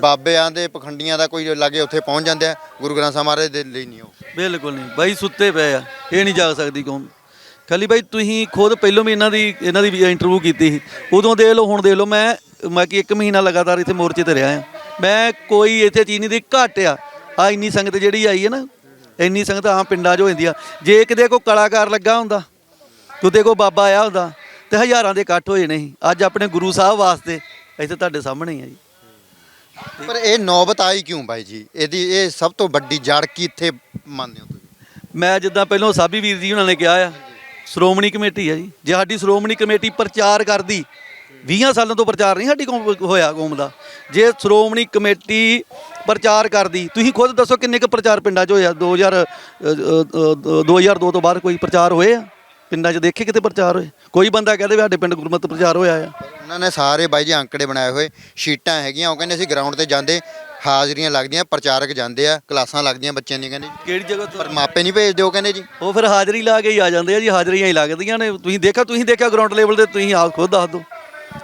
ਬਾਬਿਆਂ ਦੇ ਪਖੰਡੀਆਂ ਦਾ ਕੋਈ ਲਾਗੇ ਉੱਥੇ ਪਹੁੰਚ ਜਾਂਦੇ ਆ, ਗੁਰੂ ਗ੍ਰੰਥ ਸਾਹਿਬ ਮਹਾਰਾਜ ਦੇ ਲਈ ਨਹੀਂ ਉਹ ਬਿਲਕੁਲ ਨਹੀਂ। ਬਾਈ ਸੁੱਤੇ ਪਏ ਆ, ਇਹ ਨਹੀਂ ਜਾਗ ਸਕਦੀ ਕੌਮ। ਖਾਲੀ ਬਾਈ ਤੁਸੀਂ ਖੁਦ ਪਹਿਲੋਂ ਵੀ ਇਹਨਾਂ ਦੀ ਇਹਨਾਂ ਦੀ ਇੰਟਰਵਿਊ ਕੀਤੀ ਸੀ। ਉਦੋਂ ਦੇਖ ਲਓ, ਹੁਣ ਦੇਖ ਲਓ, ਮੈਂ ਮੈਂ ਕਿ ਇੱਕ ਮਹੀਨਾ ਲਗਾਤਾਰ ਇੱਥੇ ਮੋਰਚੇ ਤੇ ਰਿਹਾ ਆ। ਮੈਂ ਕੋਈ ਇੱਥੇ ਚੀਜ਼ ਨਹੀਂ ਦੀ ਘੱਟ ਆ। ਆ ਇੰਨੀ ਸੰਗਤ ਜਿਹੜੀ ਆਈ ਹੈ ਨਾ ਇੰਨੀ ਸੰਗਤ ਆ ਪਿੰਡਾਂ 'ਚ ਹੋ ਜਾਂਦੀ ਆ। ਜੇ ਕਿਤੇ ਕੋਈ ਕਲਾਕਾਰ ਲੱਗਾ ਹੁੰਦਾ ਕਿਤੇ ਕੋਈ ਬਾਬਾ ਆਇਆ ਹੁੰਦਾ ਤੇ ਹਜ਼ਾਰਾਂ ਦੇ ਇਕੱਠ ਹੋਏ ਨਹੀਂ ਅੱਜ ਆਪਣੇ ਗੁਰੂ ਸਾਹਿਬ ਵਾਸਤੇ ਇੱਥੇ ਤੁਹਾਡੇ ਸਾਹਮਣੇ ਹੀ ਆ ਜੀ। ਪਰ ਇਹ ਨੌਬਤ ਆਈ ਕਿਉਂ ਬਾਈ ਜੀ? ਇਹਦੀ ਇਹ ਸਭ ਤੋਂ ਵੱਡੀ ਜੜ ਕੀ ਇੱਥੇ ਮੰਨਦੇ ਹੋ ਤੁਸੀਂ? ਮੈਂ ਜਿੱਦਾਂ ਪਹਿਲਾਂ ਸਾਬੀ ਵੀਰ ਜੀ ਉਹਨਾਂ ਨੇ ਕਿਹਾ ਆ ਸ਼੍ਰੋਮਣੀ ਕਮੇਟੀ ਆ ਜੀ। ਜੇ ਸਾਡੀ ਸ਼੍ਰੋਮਣੀ ਕਮੇਟੀ ਪ੍ਰਚਾਰ ਕਰਦੀ 20 ਸਾਲਾਂ ਤੋਂ ਪ੍ਰਚਾਰ ਨਹੀਂ ਸਾਡੀ ਕੌਮ ਹੋਇਆ ਕੌਮ ਦਾ। ਜੇ ਸ਼੍ਰੋਮਣੀ ਕਮੇਟੀ ਪ੍ਰਚਾਰ ਕਰਦੀ ਤੁਸੀਂ ਖੁਦ ਦੱਸੋ ਕਿੰਨੇ ਕੁ ਪ੍ਰਚਾਰ ਪਿੰਡਾਂ 'ਚ ਹੋਇਆ? 2000 ਅ, ਅ, ਅ, 2002 ਤੋਂ ਬਾਅਦ ਕੋਈ ਪ੍ਰਚਾਰ ਹੋਏ ਆ? ਪਿੰਡਾਂ 'ਚ ਦੇਖੇ ਕਿਤੇ ਪ੍ਰਚਾਰ ਹੋਏ? ਕੋਈ ਬੰਦਾ ਕਹਦੇ ਵੀ ਸਾਡੇ ਪਿੰਡ ਗੁਰਮਤਿ ਪ੍ਰਚਾਰ ਹੋਇਆ ਆ। ਉਹਨਾਂ ਨੇ ਸਾਰੇ ਬਾਈ ਜੀ ਅੰਕੜੇ ਬਣਾਏ ਹੋਏ ਸ਼ੀਟਾਂ ਹੈਗੀਆਂ ਉਹ ਕਹਿੰਦੇ ਅਸੀਂ ਗਰਾਊਂਡ ਤੇ ਜਾਂਦੇ ਹਾਜ਼ਰੀਆਂ ਲੱਗਦੀਆਂ ਪ੍ਰਚਾਰਕ ਜਾਂਦੇ ਆ ਕਲਾਸਾਂ ਲੱਗਦੀਆਂ ਬੱਚਿਆਂ ਦੀਆਂ ਕਹਿੰਦੇ। ਕਿਹੜੀ ਜਗ੍ਹਾ ਤੋਂ? ਪਰ ਮਾਪੇ ਨਹੀਂ ਭੇਜਦੇ ਉਹ ਕਹਿੰਦੇ ਜੀ। ਉਹ ਫਿਰ ਹਾਜ਼ਰੀ ਲਾ ਕੇ ਹੀ ਆ ਜਾਂਦੇ ਆ ਜੀ ਹਾਜ਼ਰੀਆਂ ਹੀ ਲੱਗਦੀਆਂ ਨੇ। ਤੁਸੀਂ ਦੇਖਿਆ ਤੁਸੀਂ ਦੇਖਿਆ ਗਰਾਊਂਡ ਲੈਵਲ ਤੇ ਤੁਸੀਂ ਆਪ ਖੁਦ ਦੱਸ ਦਿਓ।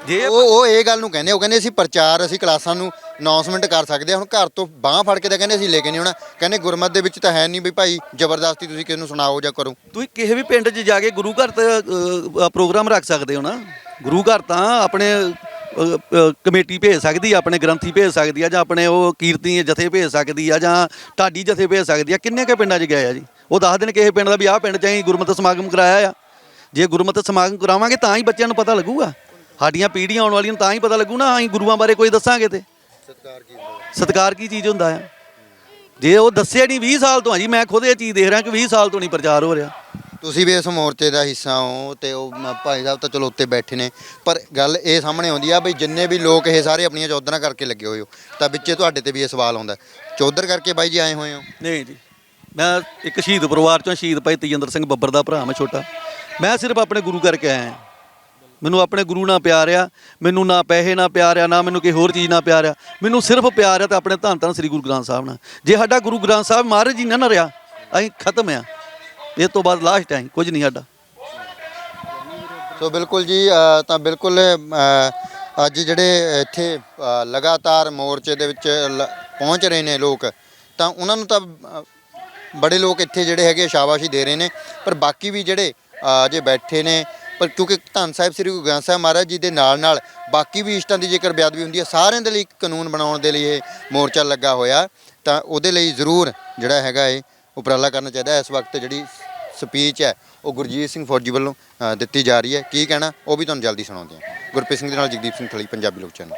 ਜੇ ਉਹ ਉਹ ਇਹ ਗੱਲ ਨੂੰ ਕਹਿੰਦੇ ਉਹ ਕਹਿੰਦੇ ਅਸੀਂ ਪ੍ਰਚਾਰ ਅਸੀਂ ਕਲਾਸਾਂ ਨੂੰ ਅਨਾਉਂਸਮੈਂਟ ਕਰ ਸਕਦੇ ਹਾਂ ਹੁਣ ਘਰ ਤੋਂ ਬਾਹ ਫੜ ਕੇ ਤਾਂ ਕਹਿੰਦੇ ਅਸੀਂ ਲੈ ਕੇ ਨਹੀਂ ਆਉਣਾ। ਕਹਿੰਦੇ ਗੁਰਮਤ ਦੇ ਵਿੱਚ ਤਾਂ ਹੈ ਨਹੀਂ ਵੀ ਭਾਈ ਜ਼ਬਰਦਸਤੀ ਤੁਸੀਂ ਕਿਸ ਨੂੰ ਸੁਣਾਓ ਜਾਂ ਕਰੋ। ਤੁਸੀਂ ਕਿਸੇ ਵੀ ਪਿੰਡ 'ਚ ਜਾ ਕੇ ਗੁਰੂ ਘਰ ਤੇ ਅ, ਪ੍ਰੋਗਰਾਮ ਰੱਖ ਸਕਦੇ ਹੋ ਨਾ? ਗੁਰੂ ਘਰ ਤਾਂ ਆਪਣੇ ਅ, ਅ, ਕਮੇਟੀ ਭੇਜ ਸਕਦੀ ਆ ਆਪਣੇ ਗ੍ਰੰਥੀ ਭੇਜ ਸਕਦੀ ਆ ਜਾਂ ਆਪਣੇ ਉਹ ਕੀਰਤੀ ਜਥੇ ਭੇਜ ਸਕਦੀ ਆ ਜਾਂ ਢਾਡੀ ਜਥੇ ਭੇਜ ਸਕਦੀ ਆ। ਕਿੰਨੇ ਕੇ ਪਿੰਡਾਂ 'ਚ ਗਏ ਆ ਜੀ? ਉਹ ਦੱਸ ਦੇਣ ਕਿਸੇ ਪਿੰਡ ਦਾ ਵੀ ਆਹ ਪਿੰਡ 'ਚ ਅਸੀਂ ਗੁਰਮਤਿ ਸਮਾਗਮ ਕਰਾਇਆ ਆ। ਜੇ ਗੁਰਮਤਿ ਸਮਾਗਮ ਕਰਾਵਾਂਗੇ ਤਾਂ ਹੀ ਬੱਚਿਆਂ ਨੂੰ ਪਤਾ ਲੱਗੂਗਾ। ਸਾਡੀਆਂ ਪੀੜ੍ਹੀਆਂ ਆਉਣ ਵਾਲੀਆਂ ਨੂੰ ਤਾਂ ਹੀ ਪਤਾ ਲੱਗੂ ਨਾ ਅਸੀਂ ਗੁਰੂਆਂ ਬਾਰੇ ਕੋਈ ਦੱਸਾਂਗੇ ਤੇ। ਸਤਕਾਰ ਕੀ ਚੀਜ਼ ਹੁੰਦਾ ਆ? ਜੇ ਉਹ ਦੱਸਿਆ ਨਹੀਂ 20 ਸਾਲ ਤੋਂ ਆ ਜੀ ਮੈਂ ਖੁਦ ਇਹ ਚੀਜ਼ ਦੇਖ ਰਿਹਾ ਕਿ 20 ਸਾਲ ਤੋਂ ਨਹੀਂ ਪ੍ਰਚਾਰ ਹੋ ਰਿਹਾ। ਤੁਸੀਂ ਵੀ ਇਸ ਮੋਰਚੇ ਦਾ ਹਿੱਸਾ ਹੋ ਤੇ ਉਹ ਮ- ਭਾਈ ਸਾਹਿਬ ਤਾਂ ਚਲੋ ਉੱਤੇ ਬੈਠੇ ਨੇ ਪਰ ਗੱਲ ਇਹ ਸਾਹਮਣੇ ਆਉਂਦੀ ਆ ਵੀ ਜਿੰਨੇ ਵੀ ਲੋਕ ਇਹ ਸਾਰੇ ਆਪਣੀਆਂ ਚੌਧਰਾਂ ਕਰਕੇ ਲੱਗੇ ਹੋਏ ਹੋ ਤਾਂ ਵਿੱਚੇ ਤੁਹਾਡੇ ਤੇ ਵੀ ਇਹ ਸਵਾਲ ਆਉਂਦਾ। ਚੌਧਰ ਕਰਕੇ ਬਾਈ ਜੀ ਆਏ ਹੋਏ ਹੋ? ਨਹੀਂ ਜੀ ਮੈਂ ਇੱਕ ਸ਼ਹੀਦ ਪਰਿਵਾਰ ਚੋਂ ਸ਼ਹੀਦ ਭਾਈ ਤੇਜਿੰਦਰ ਸਿੰਘ ਬੱਬਰ ਦਾ ਭਰਾ ਮੈਂ ਛੋਟਾ। ਮੈਂ ਸਿਰਫ ਆਪਣੇ ਗੁਰੂ ਕਰਕੇ ਆਇਆ। ਹਾਂ। ਮੈਨੂੰ ਆਪਣੇ ਗੁਰੂ ਨਾਲ ਪਿਆਰ ਆ ਮੈਨੂੰ ਨਾ ਪੈਸੇ ਨਾਲ ਪਿਆਰ ਆ ਨਾ ਮੈਨੂੰ ਕਿਸੇ ਹੋਰ ਚੀਜ਼ ਨਾਲ ਪਿਆਰ ਆ। ਮੈਨੂੰ ਸਿਰਫ ਪਿਆਰ ਆ ਤਾਂ ਆਪਣੇ ਧੰਨ ਧੰਨ ਸ੍ਰੀ ਗੁਰੂ ਗ੍ਰੰਥ ਸਾਹਿਬ ਨਾਲ। ਜੇ ਸਾਡਾ ਗੁਰੂ ਗ੍ਰੰਥ ਸਾਹਿਬ ਮਹਾਰਾਜ ਜੀ ਨਾ ਨਾ ਰਿਹਾ ਅਸੀਂ ਖਤਮ ਆ। ਇਹ ਤੋਂ ਬਾਅਦ ਲਾਸਟ ਹੈ ਕੁਝ ਨਹੀਂ ਸਾਡਾ। ਸੋ ਬਿਲਕੁਲ ਜੀ ਅ, ਤਾਂ ਬਿਲਕੁਲ ਅ, ਅੱਜ ਜਿਹੜੇ ਇੱਥੇ ਅ, ਲਗਾਤਾਰ ਮੋਰਚੇ ਦੇ ਵਿੱਚ ਲ- ਪਹੁੰਚ ਰਹੇ ਨੇ ਲੋਕ ਤਾਂ ਉਹਨਾਂ ਨੂੰ ਤਾਂ ਅ, ਬੜੇ ਲੋਕ ਇੱਥੇ ਜਿਹੜੇ ਹੈਗੇ ਸ਼ਾਬਾਸ਼ੀ ਦੇ ਰਹੇ ਨੇ। ਪਰ ਬਾਕੀ ਵੀ ਜਿਹੜੇ ਅ, ਜੇ ਬੈਠੇ ਨੇ ਪਰ ਕਿਉਂਕਿ ਧੰਨ ਸਾਹਿਬ ਸ੍ਰੀ ਗੁਰੂ ਗ੍ਰੰਥ ਸਾਹਿਬ ਮਹਾਰਾਜ ਜੀ ਦੇ ਨਾਲ ਨਾਲ ਬਾਕੀ ਵੀ ਇਸ਼ਟਾਂ ਦੀ ਜੇਕਰ ਬੇਅਦਬੀ ਹੁੰਦੀ ਹੈ, ਸਾਰਿਆਂ ਦੇ ਲਈ ਇੱਕ ਕਾਨੂੰਨ ਬਣਾਉਣ ਦੇ ਲਈ ਇਹ ਮੋਰਚਾ ਲੱਗਾ ਹੋਇਆ, ਤਾਂ ਉਹਦੇ ਲਈ ਜ਼ਰੂਰ ਜਿਹੜਾ ਹੈਗਾ ਇਹ ਉਪਰਾਲਾ ਕਰਨਾ ਚਾਹੀਦਾ ਇਸ ਵਕਤ ਜਿਹੜੀ ਸਪੀਚ ਹੈ, ਉਹ ਗੁਰਜੀਤ ਸਿੰਘ ਫੌਜੀ ਵੱਲੋਂ ਦਿੱਤੀ ਜਾ ਰਹੀ ਹੈ। ਕੀ ਕਹਿਣਾ? ਉਹ ਵੀ ਤੁਹਾਨੂੰ ਜਲਦੀ ਸੁਣਾਉਂਦੇ ਹਾਂ। ਗੁਰਪ੍ਰੀਤ ਸਿੰਘ ਦੇ ਨਾਲ ਜਗਦੀਪ ਸਿੰਘ ਥਲੀ, ਪੰਜਾਬੀ ਲੋਕ ਚੈਨਲ।